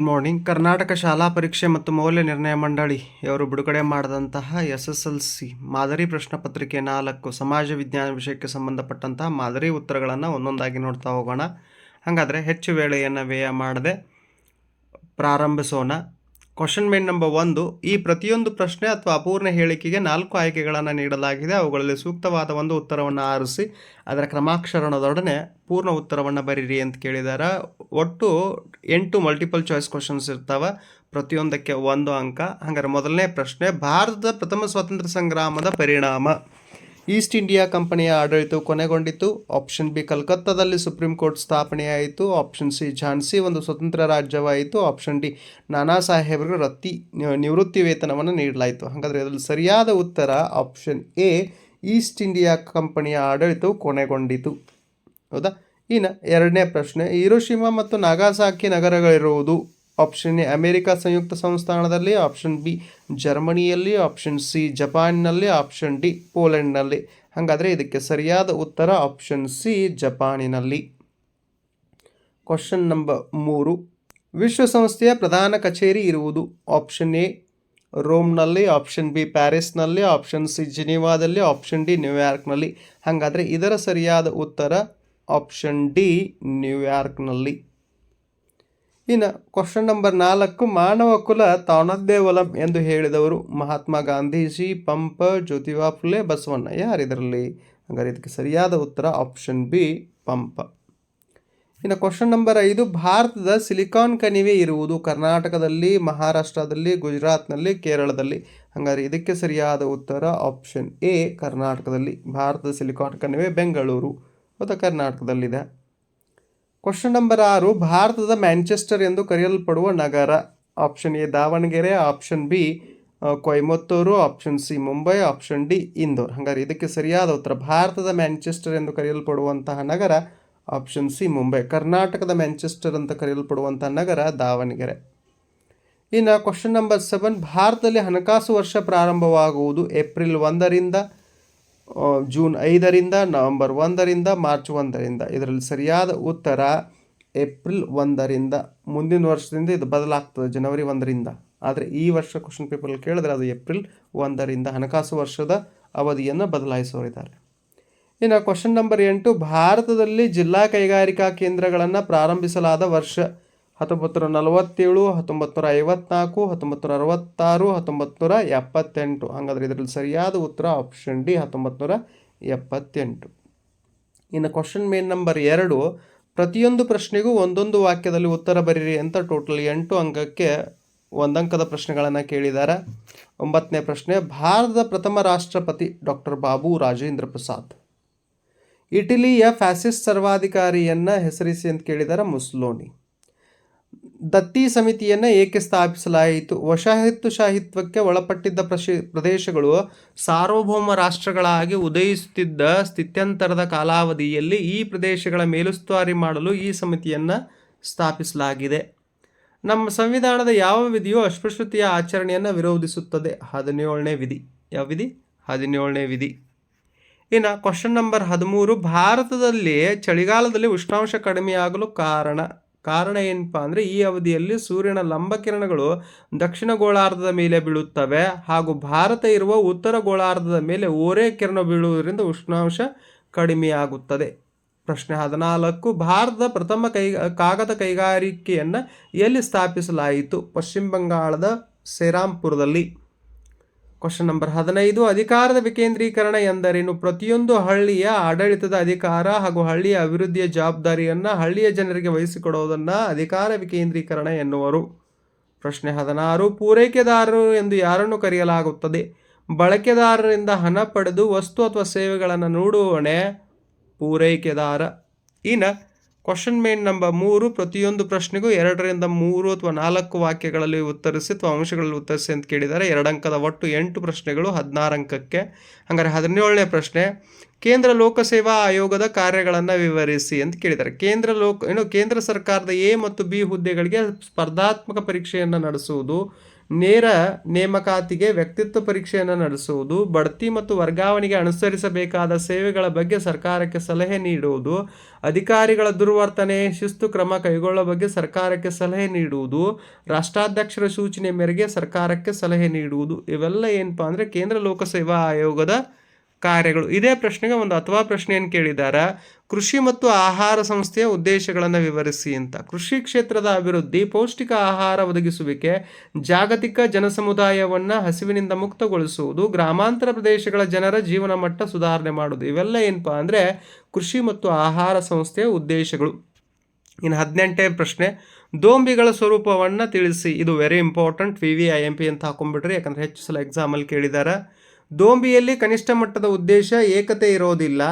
Good morning Karnataka ಶಾಲಾ ಪರೀಕ್ಷೆ ಮತ್ತು ಮೌಲ್ಯ ನಿರ್ಣಯ ಮಂಡಳಿ ಇವರು ಬಿಡುಗಡೆ ಮಾಡಿದಂತಹ ಎಸ್ ಎಸ್ ಎಲ್ ಸಿ ಮಾದರಿ ಪ್ರಶ್ನೆ ಪತ್ರಿಕೆ ನಾಲ್ಕು ಸಮಾಜ ವಿಜ್ಞಾನ ವಿಷಯಕ್ಕೆ ಸಂಬಂಧಪಟ್ಟಂತಹ ಮಾದರಿ ಉತ್ತರಗಳನ್ನು ಒಂದೊಂದಾಗಿ ನೋಡ್ತಾ ಹೋಗೋಣ. ಹಾಗಾದರೆ ಹೆಚ್ಚು ವೇಳೆಯನ್ನು ವ್ಯಯ ಮಾಡದೆ ಪ್ರಾರಂಭಿಸೋಣ. ಕ್ವಶನ್ ಮೇನ್ ನಂಬರ್ ಒಂದು, ಈ ಪ್ರತಿಯೊಂದು ಪ್ರಶ್ನೆ ಅಥವಾ ಅಪೂರ್ಣ ಹೇಳಿಕೆಗೆ ನಾಲ್ಕು ಆಯ್ಕೆಗಳನ್ನು ನೀಡಲಾಗಿದೆ. ಅವುಗಳಲ್ಲಿ ಸೂಕ್ತವಾದ ಒಂದು ಉತ್ತರವನ್ನು ಆರಿಸಿ, ಅದರ ಕ್ರಮಾಕ್ಷರಣದೊಡನೆ ಪೂರ್ಣ ಉತ್ತರವನ್ನು ಬರೀರಿ ಅಂತ ಕೇಳಿದ್ದಾರೆ ಒಟ್ಟು ಎಂಟು ಮಲ್ಟಿಪಲ್ ಚಾಯ್ಸ್ ಕ್ವಶನ್ಸ್ ಇರ್ತಾವೆ. ಪ್ರತಿಯೊಂದಕ್ಕೆ ಒಂದು ಅಂಕ. ಹಾಗಾದ್ರೆ ಮೊದಲನೇ ಪ್ರಶ್ನೆ, ಭಾರತದ ಪ್ರಥಮ ಸ್ವಾತಂತ್ರ್ಯ ಸಂಗ್ರಾಮದ ಪರಿಣಾಮ. ಈಸ್ಟ್ ಇಂಡಿಯಾ ಕಂಪನಿಯ ಆಡಳಿತವು ಕೊನೆಗೊಂಡಿತು ಆಪ್ಷನ್ ಬಿ ಕಲ್ಕತ್ತಾದಲ್ಲಿ ಸುಪ್ರೀಂ ಕೋರ್ಟ್ ಸ್ಥಾಪನೆಯಾಯಿತು. ಆಪ್ಷನ್ ಸಿ ಝಾನ್ಸಿ ಒಂದು ಸ್ವತಂತ್ರ ರಾಜ್ಯವಾಯಿತು. ಆಪ್ಷನ್ ಡಿ ನಾನಾ ಸಾಹೇಬರಿಗೆ ರತ್ತಿ ನಿವೃತ್ತಿ ವೇತನವನ್ನು ನೀಡಲಾಯಿತು. ಹಾಗಾದರೆ ಅದರಲ್ಲಿ ಸರಿಯಾದ ಉತ್ತರ ಆಪ್ಷನ್ ಎ, ಈಸ್ಟ್ ಇಂಡಿಯಾ ಕಂಪನಿಯ ಆಡಳಿತವು ಕೊನೆಗೊಂಡಿತು. ಹೌದಾ? ಇನ್ನು ಎರಡನೇ ಪ್ರಶ್ನೆ, ಹಿರೋಶಿಮಾ ಮತ್ತು ನಾಗಾಸಾಕಿ ನಗರಗಳಿರುವುದು ಆಪ್ಷನ್ ಎ, ಅಮೆರಿಕ ಸಂಯುಕ್ತ ಸಂಸ್ಥಾನದಲ್ಲಿ ಆಪ್ಷನ್ ಬಿ, ಜರ್ಮನಿಯಲ್ಲಿ ಆಪ್ಷನ್ ಸಿ, ಜಪಾನ್ನಲ್ಲಿ ಆಪ್ಷನ್ ಡಿ, ಪೋಲೆಂಡ್ನಲ್ಲಿ. ಹಾಗಾದರೆ ಇದಕ್ಕೆ ಸರಿಯಾದ ಉತ್ತರ ಆಪ್ಷನ್ ಸಿ, ಜಪಾನಿನಲ್ಲಿ. ಕ್ವಶನ್ ನಂಬರ್ ಮೂರು. ವಿಶ್ವಸಂಸ್ಥೆಯ ಪ್ರಧಾನ ಕಚೇರಿ ಇರುವುದು ಆಪ್ಷನ್ ಎ, ರೋಮ್ನಲ್ಲಿ ಆಪ್ಷನ್ ಬಿ, ಪ್ಯಾರಿಸ್ನಲ್ಲಿ ಆಪ್ಷನ್ ಸಿ, ಜಿನಿವಾದಲ್ಲಿ ಆಪ್ಷನ್ ಡಿ, ನ್ಯೂಯಾರ್ಕ್ನಲ್ಲಿ. ಹಾಗಾದರೆ ಇದರ ಸರಿಯಾದ ಉತ್ತರ ಆಪ್ಷನ್ ಡಿ, ನ್ಯೂಯಾರ್ಕ್ನಲ್ಲಿ. ಇನ್ನು ಕ್ವಶನ್ ನಂಬರ್ ನಾಲ್ಕು, ಮಾನವ ಕುಲ ತಾನದ್ದೇ ಒಲಂ ಎಂದು ಹೇಳಿದವರು ಮಹಾತ್ಮ ಗಾಂಧೀಜಿ ಪಂಪ ಜ್ಯೋತಿಬಾ ಫುಲೆ, ಬಸವಣ್ಣ. ಯಾರಿದರಲ್ಲಿ ಹಾಗಾದ್ರೆ ಇದಕ್ಕೆ ಸರಿಯಾದ ಉತ್ತರ ಆಪ್ಷನ್ ಬಿ ಪಂಪ. ಇನ್ನು ಕ್ವಶನ್ ನಂಬರ್ ಐದು, ಭಾರತದ ಸಿಲಿಕಾನ್ ಕಣಿವೆ ಇರುವುದು ಕರ್ನಾಟಕದಲ್ಲಿ, ಮಹಾರಾಷ್ಟ್ರದಲ್ಲಿ, ಗುಜರಾತ್ನಲ್ಲಿ, ಕೇರಳದಲ್ಲಿ. ಹಾಗಾದ್ರೆ ಇದಕ್ಕೆ ಸರಿಯಾದ ಉತ್ತರ ಆಪ್ಷನ್ ಎ ಕರ್ನಾಟಕದಲ್ಲಿ. ಭಾರತದ ಸಿಲಿಕಾನ್ ಕಣಿವೆ ಬೆಂಗಳೂರು. ಮತ್ತು ಕರ್ನಾಟಕದಲ್ಲಿದೆ. ಕ್ವಶನ್ ನಂಬರ್ ಆರು, ಭಾರತದ ಮ್ಯಾಂಚೆಸ್ಟರ್ ಎಂದು ಕರೆಯಲ್ಪಡುವ ನಗರ. Option A Davanagere. Option B Coimbatore. Option C Mumbai. Option D Indore. ಹಂಗಾರೆ ಇದಕ್ಕೆ ಸರಿಯಾದ ಉತ್ತರ ಭಾರತದ ಮ್ಯಾಂಚೆಸ್ಟರ್ ಎಂದು ಕರೆಯಲ್ಪಡುವಂತಹ ನಗರ. Option C Mumbai. ಕರ್ನಾಟಕದ ಮ್ಯಾಂಚೆಸ್ಟರ್ ಅಂತ ಕರೆಯಲ್ಪಡುವಂತಹ ನಗರ, ದಾವಣಗೆರೆ. ಇನ್ನು ಕ್ವಶನ್ ನಂಬರ್ ಸೆವೆನ್ ಭಾರತದಲ್ಲಿ ಹಣಕಾಸು ವರ್ಷ ಪ್ರಾರಂಭವಾಗುವುದು ಏಪ್ರಿಲ್ ಒಂದರಿಂದ ಜೂನ್ ಐದರಿಂದ ನವಂಬರ್ ಒಂದರಿಂದ ಮಾರ್ಚ್ ಒಂದರಿಂದ. ಇದರಲ್ಲಿ ಸರಿಯಾದ ಉತ್ತರ ಏಪ್ರಿಲ್ ಒಂದರಿಂದ. ಮುಂದಿನ ವರ್ಷದಿಂದ ಇದು ಬದಲಾಗ್ತದೆ, ಜನವರಿ ಒಂದರಿಂದ. ಆದರೆ ಈ ವರ್ಷ ಕ್ವಶನ್ ಪೇಪರಲ್ಲಿ ಕೇಳಿದ್ರೆ ಅದು ಏಪ್ರಿಲ್ ಒಂದರಿಂದ ಹಣಕಾಸು ವರ್ಷದ ಅವಧಿಯನ್ನು ಬದಲಾಯಿಸೋರಿದ್ದಾರೆ ಇನ್ನು ಕ್ವಶನ್ ನಂಬರ್ ಎಂಟು, ಭಾರತದಲ್ಲಿ ಜಿಲ್ಲಾ ಕೈಗಾರಿಕಾ ಕೇಂದ್ರಗಳನ್ನು ಪ್ರಾರಂಭಿಸಲಾದ ವರ್ಷ ಹತ್ತೊಂಬತ್ತು ನೂರ ನಲವತ್ತೇಳು ಹತ್ತೊಂಬತ್ತು ನೂರ ಐವತ್ನಾಲ್ಕು ಹತ್ತೊಂಬತ್ತು ನೂರ ಅರವತ್ತಾರು ಹತ್ತೊಂಬತ್ತು ನೂರ ಎಪ್ಪತ್ತೆಂಟು ಹಾಗಾದ್ರೆ ಇದರಲ್ಲಿ ಸರಿಯಾದ ಉತ್ತರ ಆಪ್ಷನ್ ಡಿ ಹತ್ತೊಂಬತ್ತು ನೂರ ಎಪ್ಪತ್ತೆಂಟು ಇನ್ನು ಕ್ವಶನ್ ಮೇನ್ ನಂಬರ್ ಎರಡು, ಪ್ರತಿಯೊಂದು ಪ್ರಶ್ನೆಗೂ ಒಂದೊಂದು ವಾಕ್ಯದಲ್ಲಿ ಉತ್ತರ ಬರೀರಿ ಅಂತ ಟೋಟಲ್ ಎಂಟು ಅಂಕಕ್ಕೆ ಒಂದಂಕದ ಪ್ರಶ್ನೆಗಳನ್ನು ಕೇಳಿದ್ದಾರೆ ಒಂಬತ್ತನೇ ಪ್ರಶ್ನೆ, ಭಾರತದ ಪ್ರಥಮ ರಾಷ್ಟ್ರಪತಿ ಡಾಕ್ಟರ್ ಬಾಬು ರಾಜೇಂದ್ರ ಪ್ರಸಾದ್. ಇಟಲಿಯ ಫ್ಯಾಸಿಸ್ಟ್ ಸರ್ವಾಧಿಕಾರಿಯನ್ನು ಹೆಸರಿಸಿ ಅಂತ ಕೇಳಿದ್ದಾರೆ ಮುಸ್ಲೋನಿ. ದತ್ತಿ ಸಮಿತಿಯನ್ನು ಏಕೆ ಸ್ಥಾಪಿಸಲಾಯಿತು? ವಸಾಹತುಶಾಹಿತ್ವಕ್ಕೆ ಒಳಪಟ್ಟಿದ್ದ ಪ್ರಶಿ, ಪ್ರದೇಶಗಳು ಸಾರ್ವಭೌಮ ರಾಷ್ಟ್ರಗಳಾಗಿ ಉದಯಿಸುತ್ತಿದ್ದ ಸ್ಥಿತ್ಯಂತರದ ಕಾಲಾವಧಿಯಲ್ಲಿ ಈ ಪ್ರದೇಶಗಳ ಮೇಲುಸ್ತುವಾರಿ ಮಾಡಲು ಈ ಸಮಿತಿಯನ್ನು ಸ್ಥಾಪಿಸಲಾಗಿದೆ. ನಮ್ಮ ಸಂವಿಧಾನದ ಯಾವ ವಿಧಿಯು ಅಸ್ಪೃಶ್ಯತೆಯ ಆಚರಣೆಯನ್ನು ವಿರೋಧಿಸುತ್ತದೆ? ಹದಿನೇಳನೇ ವಿಧಿ. ಯಾವ ವಿಧಿ? ಹದಿನೇಳನೇ ವಿಧಿ. ಇನ್ನು ಕ್ವಶನ್ ನಂಬರ್ ಹದಿಮೂರು ಭಾರತದಲ್ಲಿ ಚಳಿಗಾಲದಲ್ಲಿ ಉಷ್ಣಾಂಶ ಕಡಿಮೆಯಾಗಲು ಕಾರಣ ಕಾರಣ ಏನಪ್ಪ ಅಂದರೆ ಈ ಅವಧಿಯಲ್ಲಿ ಸೂರ್ಯನ ಲಂಬಕಿರಣಗಳು ದಕ್ಷಿಣ ಗೋಳಾರ್ಧದ ಮೇಲೆ ಬೀಳುತ್ತವೆ ಹಾಗೂ ಭಾರತ ಇರುವ ಉತ್ತರ ಗೋಳಾರ್ಧದ ಮೇಲೆ ಓರೇ ಕಿರಣ ಬೀಳುವುದರಿಂದ ಉಷ್ಣಾಂಶ ಕಡಿಮೆಯಾಗುತ್ತದೆ. ಪ್ರಶ್ನೆ ಹದಿನಾಲ್ಕು, ಭಾರತದ ಪ್ರಥಮ ಕೈ, ಕಾಗದ ಕೈಗಾರಿಕೆಯನ್ನು ಎಲ್ಲಿ ಸ್ಥಾಪಿಸಲಾಯಿತು? ಪಶ್ಚಿಮ ಬಂಗಾಳದ ಸೇರಾಂಪುರದಲ್ಲಿ. ಕ್ವಶನ್ ನಂಬರ್ ಹದಿನೈದು, ಅಧಿಕಾರದ ವಿಕೇಂದ್ರೀಕರಣ ಎಂದರೇನು? ಪ್ರತಿಯೊಂದು ಹಳ್ಳಿಯ ಆಡಳಿತದ ಅಧಿಕಾರ ಹಾಗೂ ಹಳ್ಳಿಯ ಅಭಿವೃದ್ಧಿಯ ಜವಾಬ್ದಾರಿಯನ್ನು ಹಳ್ಳಿಯ ಜನರಿಗೆ ವಹಿಸಿಕೊಡುವುದನ್ನು ಅಧಿಕಾರ ವಿಕೇಂದ್ರೀಕರಣ ಎನ್ನುವರು. ಪ್ರಶ್ನೆ ಹದಿನಾರು, ಪೂರೈಕೆದಾರರು ಎಂದು ಯಾರನ್ನು ಕರೆಯಲಾಗುತ್ತದೆ? ಬಳಕೆದಾರರಿಂದ ಹಣ ಪಡೆದು ವಸ್ತು ಅಥವಾ ಸೇವೆಗಳನ್ನು ನೋಡುವಣೆ ಪೂರೈಕೆದಾರ. ಇನ್ನು ಕ್ವಶನ್ ಮೇನ್ ನಂಬರ್ ಮೂರು, ಪ್ರತಿಯೊಂದು ಪ್ರಶ್ನೆಗೂ ಎರಡರಿಂದ ಮೂರು ಅಥವಾ ನಾಲ್ಕು ವಾಕ್ಯಗಳಲ್ಲಿ ಉತ್ತರಿಸಿ ಅಥವಾ ಅಂಶಗಳಲ್ಲಿ ಉತ್ತರಿಸಿ ಅಂತ ಕೇಳಿದ್ದಾರೆ. ಎರಡು ಅಂಕದ ಒಟ್ಟು ಎಂಟು ಪ್ರಶ್ನೆಗಳು, ಹದಿನಾರು ಅಂಕಕ್ಕೆ. ಹಾಗಾದರೆ ಹದಿನೇಳನೇ ಪ್ರಶ್ನೆ, ಕೇಂದ್ರ ಲೋಕಸೇವಾ ಆಯೋಗದ ಕಾರ್ಯಗಳನ್ನು ವಿವರಿಸಿ ಅಂತ ಕೇಳಿದ್ದಾರೆ. ಕೇಂದ್ರ ಲೋಕ, ಏನು ಕೇಂದ್ರ ಸರ್ಕಾರದ ಎ ಮತ್ತು ಬಿ ಹುದ್ದೆಗಳಿಗೆ ಸ್ಪರ್ಧಾತ್ಮಕ ಪರೀಕ್ಷೆಯನ್ನು ನಡೆಸುವುದು ನೇರ ನೇಮಕಾತಿಗೆ ವ್ಯಕ್ತಿತ್ವ ಪರೀಕ್ಷೆಯನ್ನು ನಡೆಸುವುದು, ಬಡ್ತಿ ಮತ್ತು ವರ್ಗಾವಣೆಗೆ ಅನುಸರಿಸಬೇಕಾದ ಸೇವೆಗಳ ಬಗ್ಗೆ ಸರ್ಕಾರಕ್ಕೆ ಸಲಹೆ ನೀಡುವುದು, ಅಧಿಕಾರಿಗಳ ದುರ್ವರ್ತನೆ, ಶಿಸ್ತು ಕ್ರಮ ಕೈಗೊಳ್ಳುವ ಬಗ್ಗೆ ಸರ್ಕಾರಕ್ಕೆ ಸಲಹೆ ನೀಡುವುದು, ರಾಷ್ಟ್ರಾಧ್ಯಕ್ಷರ ಸೂಚನೆ ಮೇರೆಗೆ ಸರ್ಕಾರಕ್ಕೆ ಸಲಹೆ ನೀಡುವುದು, ಇವೆಲ್ಲ ಏನಪ್ಪಾ ಅಂದರೆ ಕೇಂದ್ರ ಲೋಕಸೇವಾ ಆಯೋಗದ ಕಾರ್ಯಗಳು. ಇದೇ ಪ್ರಶ್ನೆಗೆ ಒಂದು ಅಥವಾ ಪ್ರಶ್ನೆಯನ್ನು ಕೇಳಿದಾರ? ಕೃಷಿ ಮತ್ತು ಆಹಾರ ಸಂಸ್ಥೆಯ ಉದ್ದೇಶಗಳನ್ನು ವಿವರಿಸಿ ಅಂತ. ಕೃಷಿ ಕ್ಷೇತ್ರದ ಅಭಿವೃದ್ಧಿ, ಪೌಷ್ಟಿಕ ಆಹಾರ ಒದಗಿಸುವಿಕೆ, ಜಾಗತಿಕ ಜನಸಮುದಾಯವನ್ನು ಹಸಿವಿನಿಂದ ಮುಕ್ತಗೊಳಿಸುವುದು, ಗ್ರಾಮಾಂತರ ಪ್ರದೇಶಗಳ ಜನರ ಜೀವನ ಮಟ್ಟ ಸುಧಾರಣೆ ಮಾಡುವುದು. ಇವೆಲ್ಲ ಏನಪ್ಪ ಅಂದರೆ ಕೃಷಿ ಮತ್ತು ಆಹಾರ ಸಂಸ್ಥೆಯ ಉದ್ದೇಶಗಳು. ಇನ್ನು ಹದಿನೆಂಟನೇ ಪ್ರಶ್ನೆ. ದೋಂಬಿಗಳ ಸ್ವರೂಪವನ್ನು ತಿಳಿಸಿ. ಇದು very important V V I M P ಅಂತ ಹಾಕೊಂಡ್ಬಿಟ್ರಿ, ಯಾಕಂದರೆ ಹೆಚ್ಚು ಸಲ ಎಕ್ಸಾಮಲ್ಲಿ ಕೇಳಿದ್ದಾರೆ ದೋಂಬಿಯಲ್ಲಿ ಕನಿಷ್ಠ ಮಟ್ಟದ ಉದ್ದೇಶ ಏಕತೆ ಇರೋದಿಲ್ಲ.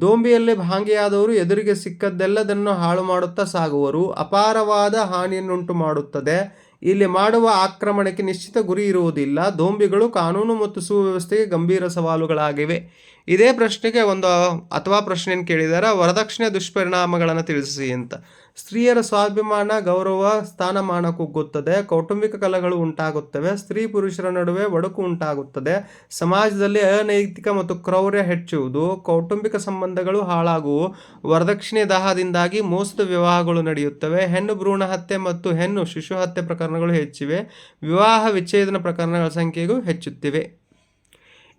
ದೋಂಬಿಯಲ್ಲಿ ಭಾಂಗಿಯಾದವರು ಎದುರಿಗೆ ಸಿಕ್ಕದ್ದೆಲ್ಲದನ್ನು ಹಾಳು ಮಾಡುತ್ತಾ ಸಾಗುವರು. ಅಪಾರವಾದ ಹಾನಿಯನ್ನುಂಟು ಮಾಡುತ್ತದೆ. ಇಲ್ಲಿ ಮಾಡುವ ಆಕ್ರಮಣಕ್ಕೆ ನಿಶ್ಚಿತ ಗುರಿ ಇರುವುದಿಲ್ಲ. ದೋಂಬಿಗಳು ಕಾನೂನು ಮತ್ತು ಸುವ್ಯವಸ್ಥೆಗೆ ಗಂಭೀರ ಸವಾಲುಗಳಾಗಿವೆ. ಇದೇ ಪ್ರಶ್ನೆಗೆ ಒಂದು, ಅಥವಾ ಪ್ರಶ್ನೆಯನ್ನು ಕೇಳಿದಾರೆ ವರದಕ್ಷಿಣೆ ದುಷ್ಪರಿಣಾಮಗಳನ್ನು ತಿಳಿಸಿ ಅಂತ. ಸ್ತ್ರೀಯರ ಸ್ವಾಭಿಮಾನ, ಗೌರವ, ಸ್ಥಾನಮಾನ ಕುಗ್ಗುತ್ತದೆ, ಕೌಟುಂಬಿಕ ಕಲಗಳು ಉಂಟಾಗುತ್ತವೆ, ಸ್ತ್ರೀ ಪುರುಷರ ನಡುವೆ ಒಡಕು ಉಂಟಾಗುತ್ತದೆ, ಸಮಾಜದಲ್ಲಿ ಅನೈತಿಕ ಮತ್ತು ಕ್ರೌರ್ಯ ಹೆಚ್ಚುವುದು, ಕೌಟುಂಬಿಕ ಸಂಬಂಧಗಳು ಹಾಳಾಗುವು, ವರದಕ್ಷಿಣೆ ದಾಹದಿಂದಾಗಿ ಮೋಸದ ವಿವಾಹಗಳು ನಡೆಯುತ್ತವೆ, ಹೆಣ್ಣು ಭ್ರೂಣ ಹತ್ಯೆ ಮತ್ತು ಹೆಣ್ಣು ಶಿಶು ಹತ್ಯೆ ಪ್ರಕರಣಗಳು ಹೆಚ್ಚಿವೆ, ವಿವಾಹ ವಿಚ್ಛೇದನ ಪ್ರಕರಣಗಳ ಸಂಖ್ಯೆಗೂ ಹೆಚ್ಚುತ್ತಿವೆ.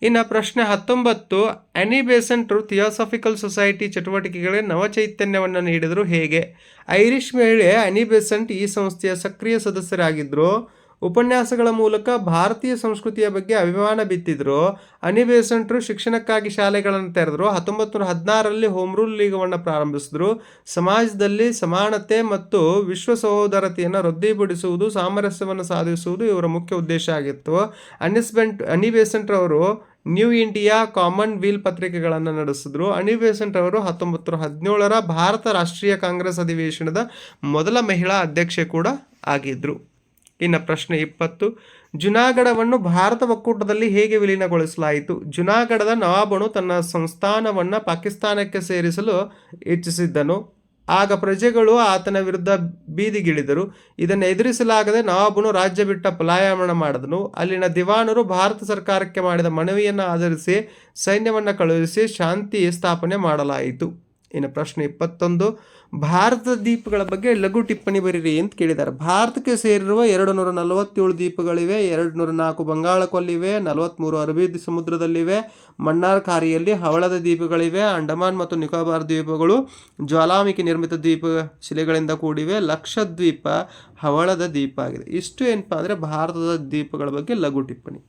ಇನ್ನು ಪ್ರಶ್ನೆ ಹತ್ತೊಂಬತ್ತು ಅನಿ ಬೇಸಂಟ್ರು ಥಿಯೋಸಾಫಿಕಲ್ ಸೊಸೈಟಿ ಚಟುವಟಿಕೆಗಳಿಗೆ ನವಚೈತನ್ಯವನ್ನು ನೀಡಿದರು ಹೇಗೆ? ಐರಿಷ್ ಮಹಿಳೆ ಅನಿ ಬೇಸಂಟ್ ಈ ಸಂಸ್ಥೆಯ ಸಕ್ರಿಯ ಸದಸ್ಯರಾಗಿದ್ದರು ಉಪನ್ಯಾಸಗಳ ಮೂಲಕ ಭಾರತೀಯ ಸಂಸ್ಕೃತಿಯ ಬಗ್ಗೆ ಅಭಿಮಾನ ಬಿತ್ತಿದ್ರು. ಅನಿ ಬೇಸಂಟ್ರು ಶಿಕ್ಷಣಕ್ಕಾಗಿ ಶಾಲೆಗಳನ್ನು ತೆರೆದರು. ಹತ್ತೊಂಬತ್ತು ನೂರ ಹದಿನಾರರಲ್ಲಿ ಹೋಮ್ ರೂಲ್ ಲೀಗವನ್ನು ಪ್ರಾರಂಭಿಸಿದ್ರು. ಸಮಾಜದಲ್ಲಿ ಸಮಾನತೆ ಮತ್ತು ವಿಶ್ವ ಸಹೋದರತೆಯನ್ನು ವೃದ್ಧಿಪಡಿಸುವುದು, ಸಾಮರಸ್ಯವನ್ನು ಸಾಧಿಸುವುದು ಇವರ ಮುಖ್ಯ ಉದ್ದೇಶ ಆಗಿತ್ತು. ಅನಿಸ್ಬೆಂಟ್ ಅನಿ ಬೇಸಂಟ್ ಅವರು ನ್ಯೂ ಇಂಡಿಯಾ ಕಾಮನ್ ವೀಲ್ ಪತ್ರಿಕೆಗಳನ್ನು ನಡೆಸಿದ್ರು. ಬೇಸಂಟ್ ಅವರು ಹತ್ತೊಂಬತ್ತು ಹದಿನೇಳರ ಭಾರತ ರಾಷ್ಟ್ರೀಯ ಕಾಂಗ್ರೆಸ್ ಅಧಿವೇಶನದ ಮೊದಲ ಮಹಿಳಾ ಅಧ್ಯಕ್ಷೆ ಕೂಡ ಆಗಿದ್ದರು ಇನ್ನು ಪ್ರಶ್ನೆ ಇಪ್ಪತ್ತು, ಜುನಾಗಢವನ್ನು ಭಾರತ ಒಕ್ಕೂಟದಲ್ಲಿ ಹೇಗೆ ವಿಲೀನಗೊಳಿಸಲಾಯಿತು? ಜುನಾಗಢದ ನವಾಬನು ತನ್ನ ಸಂಸ್ಥಾನವನ್ನು ಪಾಕಿಸ್ತಾನಕ್ಕೆ ಸೇರಿಸಲು ಇಚ್ಛಿಸಿದ್ದನು. ಆಗ ಪ್ರಜೆಗಳು ಆತನ ವಿರುದ್ಧ ಬೀದಿಗಿಳಿದರು. ಇದನ್ನು ಎದುರಿಸಲಾಗದೆ ನವಾಬನು ರಾಜ್ಯ ಬಿಟ್ಟ ಪಲಾಯನ ಮಾಡಿದನು. ಅಲ್ಲಿನ ದಿವಾನರು ಭಾರತ ಸರ್ಕಾರಕ್ಕೆ ಮಾಡಿದ ಮನವಿಯನ್ನು ಆಧರಿಸಿ ಸೈನ್ಯವನ್ನು ಕಳುಹಿಸಿ ಶಾಂತಿ ಸ್ಥಾಪನೆ ಮಾಡಲಾಯಿತು. ಇನ್ನು ಪ್ರಶ್ನೆ ಇಪ್ಪತ್ತೊಂದು, ಭಾರತದ ದ್ವೀಪಗಳ ಬಗ್ಗೆ ಲಘು ಟಿಪ್ಪಣಿ ಬರೀರಿ ಅಂತ ಕೇಳಿದ್ದಾರೆ. ಭಾರತಕ್ಕೆ ಸೇರಿರುವ ಎರಡು ನೂರ ನಲವತ್ತೇಳು ದ್ವೀಪಗಳಿವೆ ಎರಡು ನೂರ ನಾಲ್ಕು ಬಂಗಾಳ ಕೊಲ್ಲಿವೆ ನಲವತ್ತ್ಮೂರು ಅರಬ್ಬಿ ಸಮುದ್ರದಲ್ಲಿವೆ ಮನ್ನಾರ್ ಕಾರಿಯಲ್ಲಿ ಹವಳದ ದ್ವೀಪಗಳಿವೆ ಅಂಡಮಾನ್ ಮತ್ತು ನಿಕೋಬಾರ್ ದ್ವೀಪಗಳು ಜ್ವಾಲಾಮುಖಿ ನಿರ್ಮಿತ ದ್ವೀಪ ಶಿಲೆಗಳಿಂದ ಕೂಡಿವೆ, ಲಕ್ಷದ್ವೀಪ ಹವಳದ ದ್ವೀಪ ಆಗಿದೆ. ಇಷ್ಟು ಏನಪ್ಪ ಅಂದರೆ ಭಾರತದ ದ್ವೀಪಗಳ ಬಗ್ಗೆ ಲಘು ಟಿಪ್ಪಣಿ.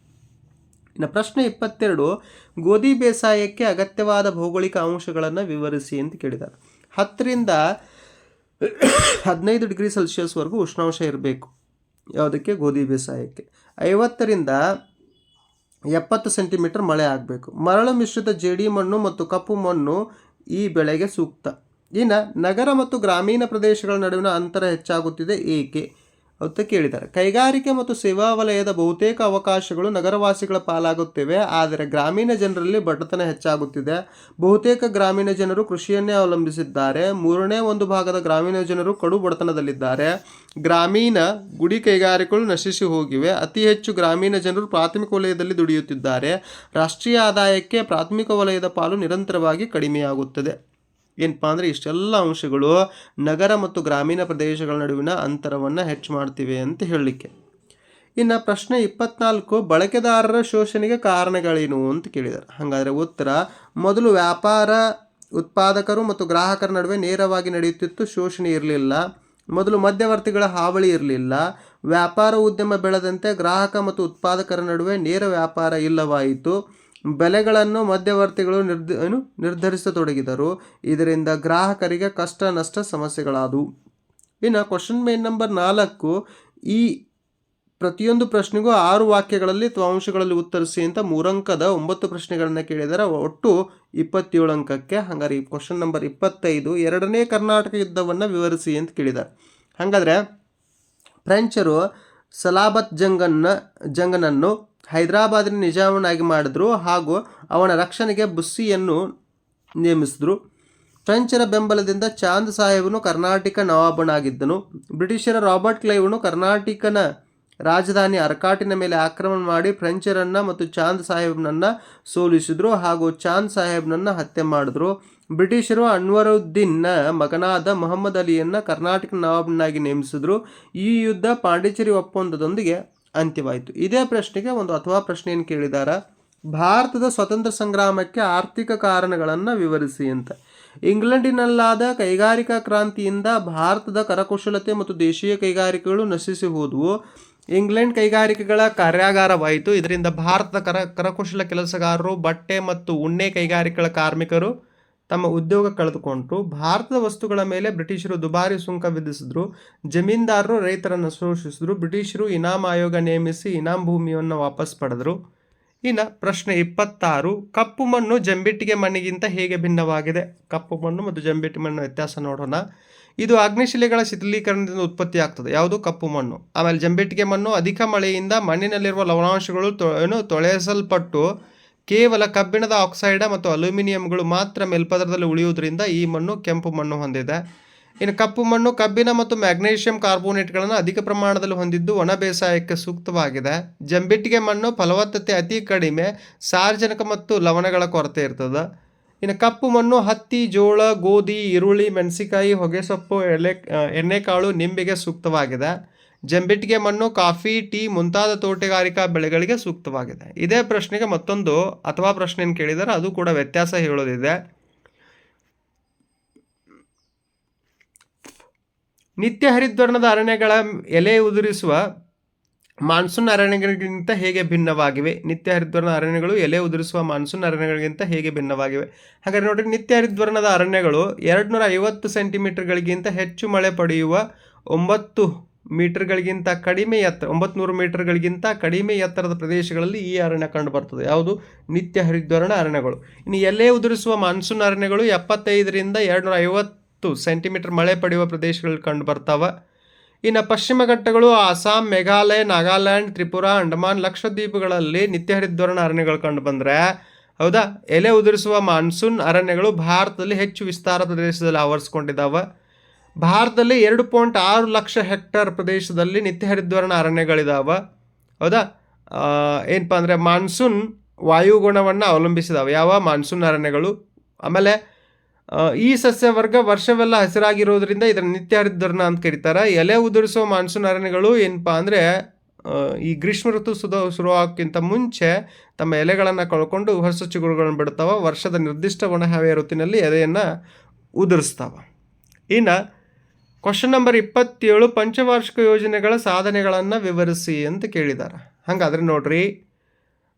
ಇನ್ನು ಪ್ರಶ್ನೆ ಇಪ್ಪತ್ತೆರಡು, ಗೋಧಿ ಬೇಸಾಯಕ್ಕೆ ಅಗತ್ಯವಾದ ಭೌಗೋಳಿಕ ಅಂಶಗಳನ್ನು ವಿವರಿಸಿ ಅಂತ ಕೇಳಿದ್ದಾರೆ. ಹತ್ತರಿಂದ ಹದಿನೈದು ಡಿಗ್ರಿ ಸೆಲ್ಸಿಯಸ್ವರೆಗೂ ಉಷ್ಣಾಂಶ ಇರಬೇಕು. ಯಾವುದಕ್ಕೆ? ಗೋಧಿ ಬೇಸಾಯಕ್ಕೆ. ಐವತ್ತರಿಂದ ಎಪ್ಪತ್ತು ಸೆಂಟಿಮೀಟರ್ ಮಳೆ ಆಗಬೇಕು. ಮರಳು ಮಿಶ್ರಿತ ಜೇಡಿ ಮಣ್ಣು ಮತ್ತು ಕಪ್ಪು ಮಣ್ಣು ಈ ಬೆಳೆಗೆ ಸೂಕ್ತ. ಇನ್ನು ನಗರ ಮತ್ತು ಗ್ರಾಮೀಣ ಪ್ರದೇಶಗಳ ನಡುವಿನ ಅಂತರ ಹೆಚ್ಚಾಗುತ್ತಿದೆ. ಏಕೆ? ಅಂತ ಕೇಳಿದ್ದಾರೆ. ಕೈಗಾರಿಕೆ ಮತ್ತು ಸೇವಾ ವಲಯದ ಬಹುತೇಕ ಅವಕಾಶಗಳು ನಗರವಾಸಿಗಳ ಪಾಲಾಗುತ್ತಿವೆ, ಆದರೆ ಗ್ರಾಮೀಣ ಜನರಲ್ಲಿ ಬಡತನ ಹೆಚ್ಚಾಗುತ್ತಿದೆ. ಬಹುತೇಕ ಗ್ರಾಮೀಣ ಜನರು ಕೃಷಿಯನ್ನೇ ಅವಲಂಬಿಸಿದ್ದಾರೆ. ಮೂರನೇ ಒಂದು ಭಾಗದ ಗ್ರಾಮೀಣ ಜನರು ಕಡು ಬಡತನದಲ್ಲಿದ್ದಾರೆ. ಗ್ರಾಮೀಣ ಗುಡಿ ಕೈಗಾರಿಕೆಗಳು ನಶಿಸಿ ಹೋಗಿವೆ. ಅತಿ ಹೆಚ್ಚು ಗ್ರಾಮೀಣ ಜನರು ಪ್ರಾಥಮಿಕ ವಲಯದಲ್ಲಿ ದುಡಿಯುತ್ತಿದ್ದಾರೆ. ರಾಷ್ಟ್ರೀಯ ಆದಾಯಕ್ಕೆ ಪ್ರಾಥಮಿಕ ವಲಯದ ಪಾಲು ನಿರಂತರವಾಗಿ ಕಡಿಮೆಯಾಗುತ್ತದೆ. ಏನಪ್ಪಾ ಅಂದರೆ ಇಷ್ಟೆಲ್ಲ ಅಂಶಗಳು ನಗರ ಮತ್ತು ಗ್ರಾಮೀಣ ಪ್ರದೇಶಗಳ ನಡುವಿನ ಅಂತರವನ್ನು ಹೆಚ್ಚು ಮಾಡ್ತಿವೆ ಅಂತ ಹೇಳಲಿಕ್ಕೆ. ಇನ್ನು ಪ್ರಶ್ನೆ ಇಪ್ಪತ್ನಾಲ್ಕು, ಬಳಕೆದಾರರ ಶೋಷಣೆಗೆ ಕಾರಣಗಳೇನು ಅಂತ ಕೇಳಿದ್ದಾರೆ ಹಾಗಾದರೆ ಉತ್ತರ, ಮೊದಲು ವ್ಯಾಪಾರ, ಉತ್ಪಾದಕರು ಮತ್ತು ಗ್ರಾಹಕರ ನಡುವೆ ನೇರವಾಗಿ ನಡೆಯುತ್ತಿತ್ತು, ಶೋಷಣೆ ಇರಲಿಲ್ಲ. ಮೊದಲು ಮಧ್ಯವರ್ತಿಗಳ ಹಾವಳಿ ಇರಲಿಲ್ಲ. ವ್ಯಾಪಾರ ಉದ್ಯಮ ಬೆಳೆದಂತೆ ಗ್ರಾಹಕ ಮತ್ತು ಉತ್ಪಾದಕರ ನಡುವೆ ನೇರ ವ್ಯಾಪಾರ ಇಲ್ಲವಾಯಿತು. ಬೆಲೆಗಳನ್ನು ಮಧ್ಯವರ್ತಿಗಳು ನಿರ್ಧ, ಏನು, ನಿರ್ಧರಿಸತೊಡಗಿದರು. ಇದರಿಂದ ಗ್ರಾಹಕರಿಗೆ ಕಷ್ಟ, ನಷ್ಟ ಸಮಸ್ಯೆಗಳಾದವು. ಇನ್ನು ಕ್ವಶನ್ ಮೇನ್ ನಂಬರ್ ನಾಲ್ಕು, ಈ ಪ್ರತಿಯೊಂದು ಪ್ರಶ್ನೆಗೂ ಆರು ವಾಕ್ಯಗಳಲ್ಲಿ ಅಥವಾ ಅಂಶಗಳಲ್ಲಿ ಉತ್ತರಿಸಿ ಅಂತ ಮೂರಂಕದ ಒಂಬತ್ತು ಪ್ರಶ್ನೆಗಳನ್ನು ಕೇಳಿದರೆ ಒಟ್ಟು ಇಪ್ಪತ್ತೇಳು ಅಂಕಕ್ಕೆ ಹಾಗಾದ್ರೆ ಈ ಕ್ವಶನ್ ನಂಬರ್ ಇಪ್ಪತ್ತೈದು ಎರಡನೇ ಕರ್ನಾಟಕ ಯುದ್ಧವನ್ನು ವಿವರಿಸಿ ಅಂತ ಕೇಳಿದ್ದಾರೆ. ಹಾಗಾದರೆ ಫ್ರೆಂಚರು ಸಲಾಬತ್ ಜಂಗನ್ನ, ಜಂಗನನ್ನು ಹೈದರಾಬಾದಿನ ನಿಜಾಮನಾಗಿ ಮಾಡಿದ್ರು ಹಾಗೂ ಅವನ ರಕ್ಷಣೆಗೆ ಬುಸ್ಸಿಯನ್ನು ನೇಮಿಸಿದ್ರು. ಫ್ರೆಂಚರ ಬೆಂಬಲದಿಂದ ಚಾಂದ್ ಸಾಹೇಬನು ಕರ್ನಾಟಕ ನವಾಬನಾಗಿದ್ದನು. ಬ್ರಿಟಿಷರ ರಾಬರ್ಟ್ ಕ್ಲೈವ್ನು ಕರ್ನಾಟಕನ ರಾಜಧಾನಿ ಅರ್ಕಾಟಿನ ಮೇಲೆ ಆಕ್ರಮಣ ಮಾಡಿ ಫ್ರೆಂಚರನ್ನು ಮತ್ತು ಚಾಂದ್ ಸಾಹೇಬ್ನನ್ನ ಸೋಲಿಸಿದ್ರು ಹಾಗೂ ಚಾಂದ್ ಸಾಹೇಬ್ನನ್ನು ಹತ್ಯೆ ಮಾಡಿದ್ರು. ಬ್ರಿಟಿಷರು ಅನ್ವರುದ್ದೀನ್ನ ಮಗನಾದ ಮೊಹಮ್ಮದ್ ಅಲಿಯನ್ನ ಕರ್ನಾಟಕ ನವಾಬನಾಗಿ ನೇಮಿಸಿದ್ರು. ಈ ಯುದ್ಧ ಪಾಂಡಿಚೇರಿ ಒಪ್ಪಂದದೊಂದಿಗೆ ಅಂತ್ಯವಾಯಿತು. ಇದೇ ಪ್ರಶ್ನೆಗೆ ಒಂದು ಅಥವಾ ಪ್ರಶ್ನೆಯನ್ನು ಕೇಳಿದಾರ? ಭಾರತದ ಸ್ವತಂತ್ರ ಸಂಗ್ರಾಮಕ್ಕೆ ಆರ್ಥಿಕ ಕಾರಣಗಳನ್ನು ವಿವರಿಸಿ ಅಂತ. ಇಂಗ್ಲೆಂಡಿನಲ್ಲಾದ ಕೈಗಾರಿಕಾ ಕ್ರಾಂತಿಯಿಂದ ಭಾರತದ ಕರಕುಶಲತೆ ಮತ್ತು ದೇಶೀಯ ಕೈಗಾರಿಕೆಗಳು ನಶಿಸಿ ಹೋದವು. ಇಂಗ್ಲೆಂಡ್ ಕೈಗಾರಿಕೆಗಳ ಕಾರ್ಯಾಗಾರವಾಯಿತು. ಇದರಿಂದ ಭಾರತದ ಕರ, ಕರಕುಶಲ ಕೆಲಸಗಾರರು, ಬಟ್ಟೆ ಮತ್ತು ಉಣ್ಣೆ ಕೈಗಾರಿಕೆಗಳ ಕಾರ್ಮಿಕರು ತಮ್ಮ ಉದ್ಯೋಗ ಕಳೆದುಕೊಂಡ್ರು, ಭಾರತದ ವಸ್ತುಗಳ ಮೇಲೆ ಬ್ರಿಟಿಷರು ದುಬಾರಿ ಸುಂಕ ವಿಧಿಸಿದ್ರು, ಜಮೀನ್ದಾರರು ರೈತರನ್ನು ಶೋಷಿಸಿದ್ರು, ಬ್ರಿಟಿಷರು ಇನಾಮ್ ಆಯೋಗ ನೇಮಿಸಿ ಇನಾಮ್ ಭೂಮಿಯನ್ನು ವಾಪಸ್ ಪಡೆದರು. ಇನ್ನು ಪ್ರಶ್ನೆ ಇಪ್ಪತ್ತಾರು, ಕಪ್ಪು ಮಣ್ಣು ಜಂಬಿಟ್ಟಿಗೆ ಮಣ್ಣಿಗಿಂತ ಹೇಗೆ ಭಿನ್ನವಾಗಿದೆ? ಕಪ್ಪು ಮಣ್ಣು ಮತ್ತು ಜಂಬಿಟ್ಟಿ ಮಣ್ಣು ವ್ಯತ್ಯಾಸ ನೋಡೋಣ. ಇದು ಅಗ್ನಿಶಿಲೆಗಳ ಶಿಥಿಲೀಕರಣದಿಂದ ಉತ್ಪತ್ತಿಯಾಗ್ತದೆ. ಯಾವುದು? ಕಪ್ಪು ಮಣ್ಣು. ಆಮೇಲೆ ಜಂಬಿಟ್ಟಿಗೆ ಮಣ್ಣು ಅಧಿಕ ಮಳೆಯಿಂದ ಮಣ್ಣಿನಲ್ಲಿರುವ ಲವಣಾಂಶಗಳು ಏನು, ತೊಳೆಸಲ್ಪಟ್ಟು ಕೇವಲ ಕಬ್ಬಿಣದ ಆಕ್ಸೈಡ ಮತ್ತು ಅಲ್ಯೂಮಿನಿಯಂಗಳು ಮಾತ್ರ ಮೇಲ್ಪದರದಲ್ಲಿ ಉಳಿಯುವುದರಿಂದ ಈ ಮಣ್ಣು ಕೆಂಪು ಮಣ್ಣು ಹೊಂದಿದೆ. ಇನ್ನು ಕಪ್ಪು ಮಣ್ಣು ಕಬ್ಬಿಣ ಮತ್ತು ಮ್ಯಾಗ್ನೇಷಿಯಂ ಕಾರ್ಬೋನೇಟ್ಗಳನ್ನು ಅಧಿಕ ಪ್ರಮಾಣದಲ್ಲಿ ಹೊಂದಿದ್ದು ಒಣ ಬೇಸಾಯಕ್ಕೆ ಸೂಕ್ತವಾಗಿದೆ. ಜಂಬಿಟ್ಟಿಗೆ ಮಣ್ಣು ಫಲವತ್ತತೆ ಅತಿ ಕಡಿಮೆ ಸಾರ್ವಜನಿಕ ಮತ್ತು ಲವಣಗಳ ಕೊರತೆ ಇರ್ತದೆ. ಇನ್ನು ಕಪ್ಪು ಮಣ್ಣು ಹತ್ತಿ, ಜೋಳ, ಗೋಧಿ, ಈರುಳ್ಳಿ ಮೆಣಸಿಕಾಯಿ ಹೊಗೆಸೊಪ್ಪು, ಎಲೆ ಎಣ್ಣೆಕಾಳು ನಿಂಬೆಗೆ ಸೂಕ್ತವಾಗಿದೆ. ಜಂಬಿಟ್ಟಿಗೆ ಮಣ್ಣು, ಕಾಫಿ, ಟೀ ಮುಂತಾದ ತೋಟಗಾರಿಕಾ ಬೆಳೆಗಳಿಗೆ ಸೂಕ್ತವಾಗಿದೆ. ಇದೇ ಪ್ರಶ್ನೆಗೆ ಮತ್ತೊಂದು ಅಥವಾ ಪ್ರಶ್ನೆಯನ್ನು ಕೇಳಿದರೆ ಅದು ಕೂಡ ವ್ಯತ್ಯಾಸ ಹೇಳೋದಿದೆ. ನಿತ್ಯ ಹರಿದ್ವರ್ಣದ ಅರಣ್ಯಗಳ ಎಲೆ ಉದುರಿಸುವ ಮಾನ್ಸೂನ್ ಅರಣ್ಯಗಳಿಗಿಂತ ಹೇಗೆ ಭಿನ್ನವಾಗಿವೆ? ನಿತ್ಯ ಹರಿದ್ವರ್ಣ ಅರಣ್ಯಗಳು ಎಲೆ ಉದುರಿಸುವ ಮಾನ್ಸೂನ್ ಅರಣ್ಯಗಳಿಗಿಂತ ಹೇಗೆ ಭಿನ್ನವಾಗಿವೆ? ಹಾಗಾದರೆ ನೋಡಿರಿ, ನಿತ್ಯ ಹರಿದ್ವರ್ಣದ ಅರಣ್ಯಗಳು ಎರಡು ನೂರ ಐವತ್ತು ಸೆಂಟಿಮೀಟರ್ಗಳಿಗಿಂತ ಹೆಚ್ಚು ಮಳೆ ಪಡೆಯುವ ಒಂಬತ್ತು ಮೀಟರ್ಗಳಿಗಿಂತ ಕಡಿಮೆ ಎತ್ತರ ಒಂಬತ್ತು ನೂರು ಮೀಟರ್ಗಳಿಗಿಂತ ಕಡಿಮೆ ಎತ್ತರದ ಪ್ರದೇಶಗಳಲ್ಲಿ ಈ ಅರಣ್ಯ ಕಂಡುಬರ್ತದೆ ಯಾವುದು? ನಿತ್ಯ ಹರಿದ್ವರ್ಣ ಅರಣ್ಯಗಳು. ಇನ್ನು ಎಲೆ ಉದುರಿಸುವ ಮಾನ್ಸೂನ್ ಅರಣ್ಯಗಳು ಎಪ್ಪತ್ತೈದರಿಂದ ಎರಡುನೂರ ಐವತ್ತು ಸೆಂಟಿಮೀಟರ್ ಮಳೆ ಪಡೆಯುವ ಪ್ರದೇಶಗಳಲ್ಲಿ ಕಂಡು ಬರ್ತಾವೆ. ಇನ್ನು ಪಶ್ಚಿಮ ಘಟ್ಟಗಳು ಅಸ್ಸಾಂ, ಮೇಘಾಲಯ, ನಾಗಾಲ್ಯಾಂಡ್, ತ್ರಿಪುರಾ, ಅಂಡಮಾನ್ ಲಕ್ಷದ್ವೀಪಗಳಲ್ಲಿ ನಿತ್ಯ ಹರಿದ್ವರ್ಣ ಅರಣ್ಯಗಳು ಕಂಡು ಬಂದರೆ, ಹೌದಾ? ಎಲೆ ಉದುರಿಸುವ ಮಾನ್ಸೂನ್ ಅರಣ್ಯಗಳು ಭಾರತದಲ್ಲಿ ಹೆಚ್ಚು ವಿಸ್ತಾರ ಪ್ರದೇಶದಲ್ಲಿ ಆವರಿಸ್ಕೊಂಡಿದ್ದಾವೆ. ಭಾರತದಲ್ಲಿ ಎರಡು ಪಾಯಿಂಟ್ ಆರು ಲಕ್ಷ ಹೆಕ್ಟೇರ್ ಪ್ರದೇಶದಲ್ಲಿ ನಿತ್ಯ ಹರಿದ್ವರ್ಣ ಅರಣ್ಯಗಳಿದಾವೆ. ಹೌದಾ? ಏನಪ್ಪ ಅಂದರೆ ಮಾನ್ಸೂನ್ ವಾಯುಗುಣವನ್ನು ಅವಲಂಬಿಸಿದಾವೆ. ಯಾವ? ಮಾನ್ಸೂನ್ ಅರಣ್ಯಗಳು. ಆಮೇಲೆ ಈ ಸಸ್ಯವರ್ಗ ವರ್ಷವೆಲ್ಲ ಹಸಿರಾಗಿರೋದ್ರಿಂದ ಇದರ ನಿತ್ಯ ಹರಿದ್ವರ್ಣ ಅಂತ ಕರೀತಾರೆ. ಎಲೆ ಉದುರಿಸುವ ಮಾನ್ಸೂನ್ ಅರಣ್ಯಗಳು ಏನಪ್ಪ ಅಂದರೆ ಈ ಗ್ರೀಷ್ಮ ಋತು ಸುದ, ಶುರುವಾಗೋಕ್ಕಿಂತ ಮುಂಚೆ ತಮ್ಮ ಎಲೆಗಳನ್ನು ಕಳ್ಕೊಂಡು ಹೊಸ ಚಿಗುರುಗಳನ್ನು ಬಿಡ್ತಾವೆ. ವರ್ಷದ ನಿರ್ದಿಷ್ಟ ಒಣಹವೆಯ ಋತುವಿನಲ್ಲಿ ಎಲೆಯನ್ನು ಉದುರಿಸ್ತಾವೆ. ಇನ್ನು ಕ್ವಶನ್ ನಂಬರ್ ಇಪ್ಪತ್ತೇಳು ಪಂಚವಾರ್ಷಿಕ ಯೋಜನೆಗಳ ಸಾಧನೆಗಳನ್ನು ವಿವರಿಸಿ ಅಂತ ಕೇಳಿದ್ದಾರೆ ಹಾಗಾದ್ರೆ ನೋಡ್ರಿ.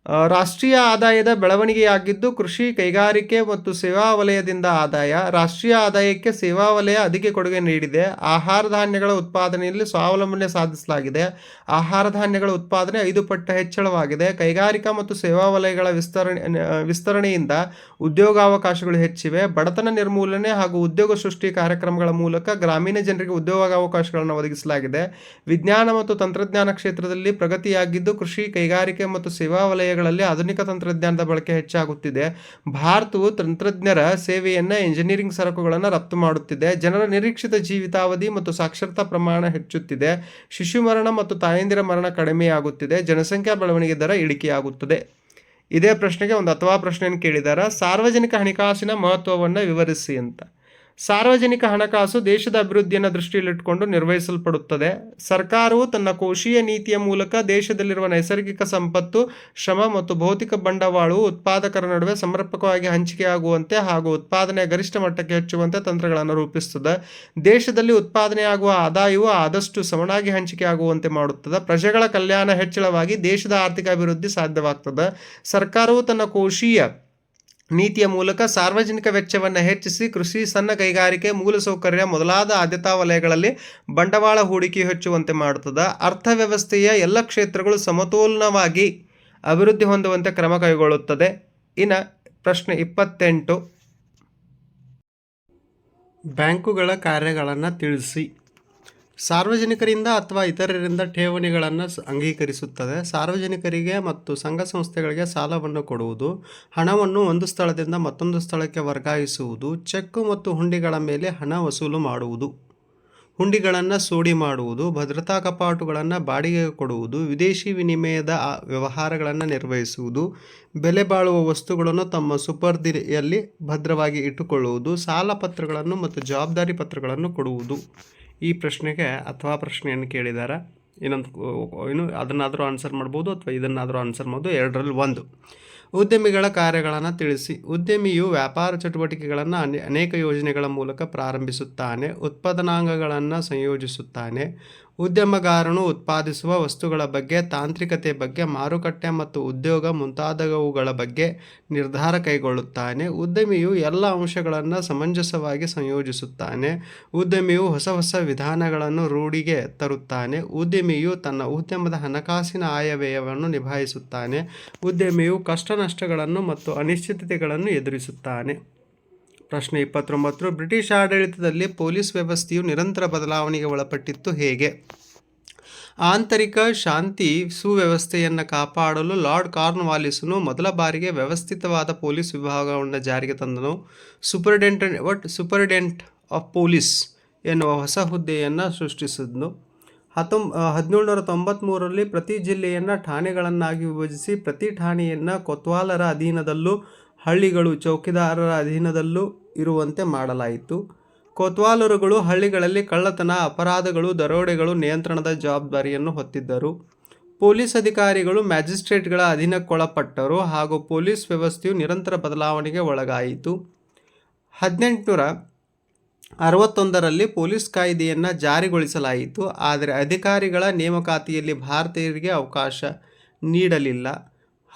ರಾಷ್ಟ್ರೀಯ ಆದಾಯದ ಬೆಳವಣಿಗೆಯಾಗಿದ್ದು ಕೃಷಿ ಕೈಗಾರಿಕೆ ಮತ್ತು ಸೇವಾ ವಲಯದಿಂದ ಆದಾಯ. ರಾಷ್ಟ್ರೀಯ ಆದಾಯಕ್ಕೆ ಸೇವಾ ವಲಯ ಅಧಿಕ ಕೊಡುಗೆ ನೀಡಿದೆ. ಆಹಾರ ಧಾನ್ಯಗಳ ಉತ್ಪಾದನೆಯಲ್ಲಿ ಸ್ವಾವಲಂಬನೆ ಸಾಧಿಸಲಾಗಿದೆ. ಆಹಾರ ಧಾನ್ಯಗಳ ಉತ್ಪಾದನೆ ಐದು ಪಟ್ಟು ಹೆಚ್ಚಳವಾಗಿದೆ. ಕೈಗಾರಿಕಾ ಮತ್ತು ಸೇವಾ ವಲಯಗಳ ವಿಸ್ತರಣೆ ವಿಸ್ತರಣೆಯಿಂದ ಉದ್ಯೋಗಾವಕಾಶಗಳು ಹೆಚ್ಚಿವೆ. ಬಡತನ ನಿರ್ಮೂಲನೆ ಹಾಗೂ ಉದ್ಯೋಗ ಸೃಷ್ಟಿ ಕಾರ್ಯಕ್ರಮಗಳ ಮೂಲಕ ಗ್ರಾಮೀಣ ಜನರಿಗೆ ಉದ್ಯೋಗಾವಕಾಶಗಳನ್ನು ಒದಗಿಸಲಾಗಿದೆ. ವಿಜ್ಞಾನ ಮತ್ತು ತಂತ್ರಜ್ಞಾನ ಕ್ಷೇತ್ರದಲ್ಲಿ ಪ್ರಗತಿಯಾಗಿದ್ದು ಕೃಷಿ, ಕೈಗಾರಿಕೆ ಮತ್ತು ಸೇವಾ ವಲಯಗಳಲ್ಲಿ ಆಧುನಿಕ ತಂತ್ರಜ್ಞಾನದ ಬಳಕೆ ಹೆಚ್ಚಾಗುತ್ತಿದೆ. ಭಾರತವು ತಂತ್ರಜ್ಞರ ಸೇವೆಯನ್ನು ಇಂಜಿನಿಯರಿಂಗ್ ಸರಕುಗಳನ್ನು ರಫ್ತು ಮಾಡುತ್ತಿದೆ. ಜನರ ನಿರೀಕ್ಷಿತ ಜೀವಿತಾವಧಿ ಮತ್ತು ಸಾಕ್ಷರತಾ ಪ್ರಮಾಣ ಹೆಚ್ಚುತ್ತಿದೆ. ಶಿಶು ಮರಣ ಮತ್ತು ತಾಯಂದಿರ ಮರಣ ಕಡಿಮೆಯಾಗುತ್ತಿದೆ. ಜನಸಂಖ್ಯಾ ಬೆಳವಣಿಗೆ ದರ ಇಳಿಕೆಯಾಗುತ್ತದೆ. ಇದೇ ಪ್ರಶ್ನೆಗೆ ಒಂದು ಅಥವಾ ಪ್ರಶ್ನೆಯನ್ನು ಕೇಳಿದಾರ. ಸಾರ್ವಜನಿಕ ಹಣಕಾಸಿನ ಮಹತ್ವವನ್ನು ವಿವರಿಸಿ ಅಂತ. ಸಾರ್ವಜನಿಕ ಹಣಕಾಸು ದೇಶದ ಅಭಿವೃದ್ಧಿಯನ್ನು ದೃಷ್ಟಿಯಲ್ಲಿಟ್ಟುಕೊಂಡು ನಿರ್ವಹಿಸಲ್ಪಡುತ್ತದೆ. ಸರ್ಕಾರವು ತನ್ನ ಕೋಶೀಯ ನೀತಿಯ ಮೂಲಕ ದೇಶದಲ್ಲಿರುವ ನೈಸರ್ಗಿಕ ಸಂಪತ್ತು, ಶ್ರಮ ಮತ್ತು ಭೌತಿಕ ಬಂಡವಾಳವು ಉತ್ಪಾದಕರ ನಡುವೆ ಸಮರ್ಪಕವಾಗಿ ಹಂಚಿಕೆಯಾಗುವಂತೆ ಹಾಗೂ ಉತ್ಪಾದನೆಯ ಗರಿಷ್ಠ ಮಟ್ಟಕ್ಕೆ ಹೆಚ್ಚುವಂತೆ ತಂತ್ರಗಳನ್ನು ರೂಪಿಸುತ್ತದೆ. ದೇಶದಲ್ಲಿ ಉತ್ಪಾದನೆಯಾಗುವ ಆದಾಯವು ಆದಷ್ಟು ಸಮನಾಗಿ ಹಂಚಿಕೆಯಾಗುವಂತೆ ಮಾಡುತ್ತದೆ. ಪ್ರಜೆಗಳ ಕಲ್ಯಾಣ ಹೆಚ್ಚಳವಾಗಿ ದೇಶದ ಆರ್ಥಿಕ ಅಭಿವೃದ್ಧಿ ಸಾಧ್ಯವಾಗ್ತದೆ. ಸರ್ಕಾರವು ತನ್ನ ಕೋಶೀಯ ನೀತಿಯ ಮೂಲಕ ಸಾರ್ವಜನಿಕ ವೆಚ್ಚವನ್ನು ಹೆಚ್ಚಿಸಿ ಕೃಷಿ ಸಣ್ಣ ಕೈಗಾರಿಕೆ ಮೂಲಸೌಕರ್ಯ ಮೊದಲಾದ ಆದ್ಯತಾ ವಲಯಗಳಲ್ಲಿ ಬಂಡವಾಳ ಹೂಡಿಕೆ ಹೆಚ್ಚುವಂತೆ ಮಾಡುತ್ತದೆ. ಅರ್ಥವ್ಯವಸ್ಥೆಯ ಎಲ್ಲ ಕ್ಷೇತ್ರಗಳು ಸಮತೋಲನವಾಗಿ ಅಭಿವೃದ್ಧಿ ಹೊಂದುವಂತೆ ಕ್ರಮ ಕೈಗೊಳ್ಳುತ್ತದೆ. ಇನ್ನು ಪ್ರಶ್ನೆ ಇಪ್ಪತ್ತೆಂಟು. ಬ್ಯಾಂಕುಗಳ ಕಾರ್ಯಗಳನ್ನು ತಿಳಿಸಿ. ಸಾರ್ವಜನಿಕರಿಂದ ಅಥವಾ ಇತರರಿಂದ ಠೇವಣಿಗಳನ್ನು ಅಂಗೀಕರಿಸುತ್ತದೆ. ಸಾರ್ವಜನಿಕರಿಗೆ ಮತ್ತು ಸಂಘ ಸಂಸ್ಥೆಗಳಿಗೆ ಸಾಲವನ್ನು ಕೊಡುವುದು, ಹಣವನ್ನು ಒಂದು ಸ್ಥಳದಿಂದ ಮತ್ತೊಂದು ಸ್ಥಳಕ್ಕೆ ವರ್ಗಾಯಿಸುವುದು ಚೆಕ್ ಮತ್ತು ಹುಂಡಿಗಳ ಮೇಲೆ ಹಣ ವಸೂಲು ಮಾಡುವುದು, ಹುಂಡಿಗಳನ್ನು ಸೋಡಿ ಮಾಡುವುದು, ಭದ್ರತಾ ಕಪಾಟುಗಳನ್ನು ಬಾಡಿಗೆಗೆ ಕೊಡುವುದು, ವಿದೇಶಿ ವಿನಿಮಯದ ವ್ಯವಹಾರಗಳನ್ನು ನಿರ್ವಹಿಸುವುದು, ಬೆಲೆ ಬಾಳುವ ವಸ್ತುಗಳನ್ನು ತಮ್ಮ ಸುಪರ್ದಿಯಲ್ಲಿ ಭದ್ರವಾಗಿ ಇಟ್ಟುಕೊಳ್ಳುವುದು ಸಾಲ ಪತ್ರಗಳನ್ನು ಮತ್ತು ಜವಾಬ್ದಾರಿ ಪತ್ರಗಳನ್ನು ಕೊಡುವುದು. ಈ ಪ್ರಶ್ನೆಗೆ ಅಥವಾ ಪ್ರಶ್ನೆಯನ್ನು ಕೇಳಿದ್ದಾರೆ ಇನ್ನೊಂದು ಏನು ಅದನ್ನಾದರೂ ಆನ್ಸರ್ ಮಾಡ್ಬೋದು ಅಥವಾ ಇದನ್ನಾದರೂ ಆನ್ಸರ್ ಮಾಡ್ಬೋದು, ಎರಡರಲ್ಲಿ ಒಂದು. ಉದ್ಯಮಿಗಳ ಕಾರ್ಯಗಳನ್ನು ತಿಳಿಸಿ. ಉದ್ಯಮಿಯು ವ್ಯಾಪಾರ ಚಟುವಟಿಕೆಗಳನ್ನು ಅನೆ, ಅನೇಕ ಯೋಜನೆಗಳ ಮೂಲಕ ಪ್ರಾರಂಭಿಸುತ್ತಾನೆ, ಉತ್ಪಾದನಾಂಗಗಳನ್ನು ಸಂಯೋಜಿಸುತ್ತಾನೆ ಉದ್ಯಮಗಾರನು ಉತ್ಪಾದಿಸುವ ವಸ್ತುಗಳ ಬಗ್ಗೆ, ತಾಂತ್ರಿಕತೆ ಬಗ್ಗೆ, ಮಾರುಕಟ್ಟೆ ಮತ್ತು ಉದ್ಯೋಗ ಮುಂತಾದವುಗಳ ಬಗ್ಗೆ ನಿರ್ಧಾರ ಕೈಗೊಳ್ಳುತ್ತಾನೆ. ಉದ್ಯಮಿಯು ಎಲ್ಲ ಅಂಶಗಳನ್ನು ಸಮಂಜಸವಾಗಿ ಸಂಯೋಜಿಸುತ್ತಾನೆ. ಉದ್ಯಮಿಯು ಹೊಸ ಹೊಸ ವಿಧಾನಗಳನ್ನು ರೂಢಿಗೆ ತರುತ್ತಾನೆ. ಉದ್ಯಮಿಯು ತನ್ನ ಉದ್ಯಮದ ಹಣಕಾಸಿನ ಆಯವ್ಯಯವನ್ನು ನಿಭಾಯಿಸುತ್ತಾನೆ. ಉದ್ಯಮಿಯು ಕಷ್ಟ ನಷ್ಟಗಳನ್ನು ಮತ್ತು ಅನಿಶ್ಚಿತತೆಗಳನ್ನು ಎದುರಿಸುತ್ತಾನೆ. ಪ್ರಶ್ನೆ ಇಪ್ಪತ್ತೊಂಬತ್ತು, ಬ್ರಿಟಿಷ್ ಆಡಳಿತದಲ್ಲಿ ಪೊಲೀಸ್ ವ್ಯವಸ್ಥೆಯು ನಿರಂತರ ಬದಲಾವಣೆಗೆ ಒಳಪಟ್ಟಿತ್ತು ಹೇಗೆ? ಆಂತರಿಕ ಶಾಂತಿ ಸುವ್ಯವಸ್ಥೆಯನ್ನು ಕಾಪಾಡಲು ಲಾರ್ಡ್ ಕಾರ್ನ್ವಾಲಿಸನು ಮೊದಲ ಬಾರಿಗೆ ವ್ಯವಸ್ಥಿತವಾದ ಪೊಲೀಸ್ ವಿಭಾಗವನ್ನು ಜಾರಿಗೆ ತಂದನು. ಸೂಪರ್ಡೆಂಟ್ ಒಟ್ ಸೂಪರ್ಡೆಂಟ್ ಆಫ್ ಪೊಲೀಸ್ ಎನ್ನುವ ಹೊಸ ಹುದ್ದೆಯನ್ನು ಸೃಷ್ಟಿಸಿದನು. ಹತ್ತೊಂ, ಹದಿನೇಳುನೂರ ತೊಂಬತ್ತ್ಮೂರರಲ್ಲಿ ಪ್ರತಿ ಜಿಲ್ಲೆಯನ್ನು ಠಾಣೆಗಳನ್ನಾಗಿ ವಿಭಜಿಸಿ ಪ್ರತಿ ಠಾಣೆಯನ್ನು ಕೊತ್ವಾಲರ ಅಧೀನದಲ್ಲೂ ಹಳ್ಳಿಗಳು ಚೌಕಿದಾರರ ಅಧೀನದಲ್ಲೂ ಇರುವಂತೆ ಮಾಡಲಾಯಿತು. ಕೊತ್ವಾಲರುಗಳು ಹಳ್ಳಿಗಳಲ್ಲಿ ಕಳ್ಳತನ, ಅಪರಾಧಗಳು, ದರೋಡೆಗಳು, ನಿಯಂತ್ರಣದ ಜವಾಬ್ದಾರಿಯನ್ನು ಹೊತ್ತಿದ್ದರು. ಪೊಲೀಸ್ ಅಧಿಕಾರಿಗಳು ಮ್ಯಾಜಿಸ್ಟ್ರೇಟ್ಗಳ ಅಧೀನಕ್ಕೊಳಪಟ್ಟರು ಹಾಗೂ ಪೊಲೀಸ್ ವ್ಯವಸ್ಥೆಯು ನಿರಂತರ ಬದಲಾವಣೆಗೆ ಒಳಗಾಯಿತು. ಹದಿನೆಂಟುನೂರ ಅರವತ್ತೊಂದರಲ್ಲಿ ಪೊಲೀಸ್ ಕಾಯ್ದೆಯನ್ನು ಜಾರಿಗೊಳಿಸಲಾಯಿತು, ಆದರೆ ಅಧಿಕಾರಿಗಳ ನೇಮಕಾತಿಯಲ್ಲಿ ಭಾರತೀಯರಿಗೆ ಅವಕಾಶ ನೀಡಲಿಲ್ಲ.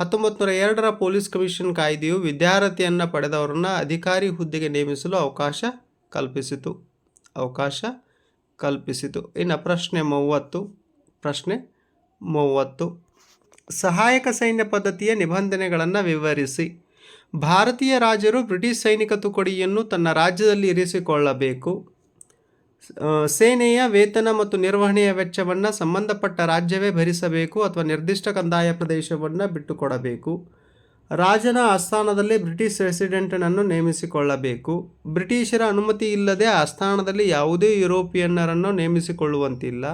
ಹತ್ತೊಂಬತ್ತು ನೂರ ಎರಡರ ಪೊಲೀಸ್ ಕಮಿಷನ್ ಕಾಯ್ದೆಯು ವಿದ್ಯಾರ್ಥಿಯನ್ನು ಪಡೆದವರನ್ನು ಅಧಿಕಾರಿ ಹುದ್ದೆಗೆ ನೇಮಿಸಲು ಅವಕಾಶ ಕಲ್ಪಿಸಿತು. ಅವಕಾಶ ಕಲ್ಪಿಸಿತು. ಇನ್ನು ಪ್ರಶ್ನೆ ಮೂವತ್ತು ಪ್ರಶ್ನೆ ಮೂವತ್ತು. ಸಹಾಯಕ ಸೈನ್ಯ ಪದ್ಧತಿಯ ನಿಬಂಧನೆಗಳನ್ನು ವಿವರಿಸಿ. ಭಾರತೀಯ ರಾಜರು ಬ್ರಿಟಿಷ್ ಸೈನಿಕ ತುಕಡಿಯನ್ನು ತನ್ನ ರಾಜ್ಯದಲ್ಲಿ ಇರಿಸಿಕೊಳ್ಳಬೇಕು. ಸೇನೆಯ ವೇತನ ಮತ್ತು ನಿರ್ವಹಣೆಯ ವೆಚ್ಚವನ್ನು ಸಂಬಂಧಪಟ್ಟ ರಾಜ್ಯವೇ ಭರಿಸಬೇಕು ಅಥವಾ ನಿರ್ದಿಷ್ಟ ಕಂದಾಯ ಪ್ರದೇಶವನ್ನು ಬಿಟ್ಟುಕೊಡಬೇಕು. ರಾಜನ ಆಸ್ಥಾನದಲ್ಲಿ ಬ್ರಿಟಿಷ್ ರೆಸಿಡೆಂಟನನ್ನು ನೇಮಿಸಿಕೊಳ್ಳಬೇಕು. ಬ್ರಿಟಿಷರ ಅನುಮತಿ ಇಲ್ಲದೆ ಆಸ್ಥಾನದಲ್ಲಿ ಯಾವುದೇ ಯುರೋಪಿಯನ್ನರನ್ನು ನೇಮಿಸಿಕೊಳ್ಳುವಂತಿಲ್ಲ.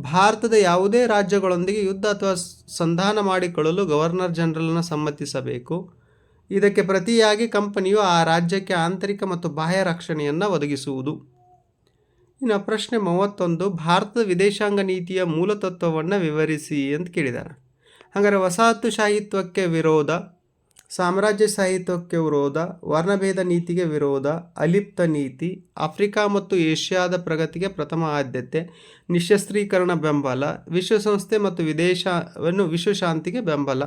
ಭಾರತದ ಯಾವುದೇ ರಾಜ್ಯಗಳೊಂದಿಗೆ ಯುದ್ಧ ಅಥವಾ ಸಂಧಾನ ಮಾಡಿಕೊಳ್ಳಲು ಗವರ್ನರ್ ಜನರಲ್ನ ಸಮ್ಮತಿಸಬೇಕು. ಇದಕ್ಕೆ ಪ್ರತಿಯಾಗಿ ಕಂಪನಿಯು ಆ ರಾಜ್ಯಕ್ಕೆ ಆಂತರಿಕ ಮತ್ತು ಬಾಹ್ಯ ರಕ್ಷಣೆಯನ್ನು ಒದಗಿಸುವುದು. ಇನ್ನು ಪ್ರಶ್ನೆ ಮೂವತ್ತೊಂದು, ಭಾರತದ ವಿದೇಶಾಂಗ ನೀತಿಯ ಮೂಲತತ್ವವನ್ನು ವಿವರಿಸಿ ಅಂತ ಕೇಳಿದ್ದಾರೆ ಹಾಗಾದರೆ ವಸಾಹತುಶಾಹಿತ್ವಕ್ಕೆ ವಿರೋಧ, ಸಾಮ್ರಾಜ್ಯ ಸಾಹಿತ್ಯಕ್ಕೆ ವಿರೋಧ, ವರ್ಣಭೇದ ನೀತಿಗೆ ವಿರೋಧ, ಅಲಿಪ್ತ ನೀತಿ, ಆಫ್ರಿಕಾ ಮತ್ತು ಏಷ್ಯಾದ ಪ್ರಗತಿಗೆ ಪ್ರಥಮ ಆದ್ಯತೆ, ನಿಶಸ್ತ್ರೀಕರಣ ಬೆಂಬಲ, ವಿಶ್ವಸಂಸ್ಥೆ ಮತ್ತು ವಿದೇಶವನ್ನು ವಿಶ್ವಶಾಂತಿಗೆ ಬೆಂಬಲ.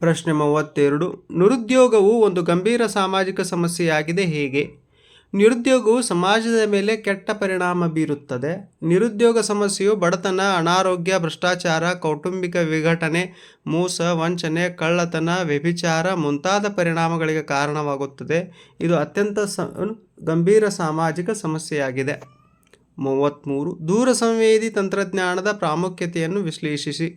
ಪ್ರಶ್ನೆ ಮೂವತ್ತೆರಡು, ನಿರುದ್ಯೋಗವು ಒಂದು ಗಂಭೀರ ಸಾಮಾಜಿಕ ಸಮಸ್ಯೆಯಾಗಿದೆ ಹೇಗೆ? ನಿರುದ್ಯೋಗವು ಸಮಾಜದ ಮೇಲೆ ಕೆಟ್ಟ ಪರಿಣಾಮ ಬೀರುತ್ತದೆ. ನಿರುದ್ಯೋಗ ಸಮಸ್ಯೆಯು ಬಡತನ, ಅನಾರೋಗ್ಯ, ಭ್ರಷ್ಟಾಚಾರ, ಕೌಟುಂಬಿಕ ವಿಘಟನೆ, ಮೋಸ, ವಂಚನೆ, ಕಳ್ಳತನ, ವ್ಯಭಿಚಾರ ಮುಂತಾದ ಪರಿಣಾಮಗಳಿಗೆ ಕಾರಣವಾಗುತ್ತದೆ. ಇದು ಅತ್ಯಂತ ಸ ಗಂಭೀರ ಸಾಮಾಜಿಕ ಸಮಸ್ಯೆಯಾಗಿದೆ. ಮೂವತ್ತ್ಮೂರು ದೂರ ಸಂವೇದಿ ತಂತ್ರಜ್ಞಾನದ ಪ್ರಾಮುಖ್ಯತೆಯನ್ನು ವಿಶ್ಲೇಷಿಸಿ.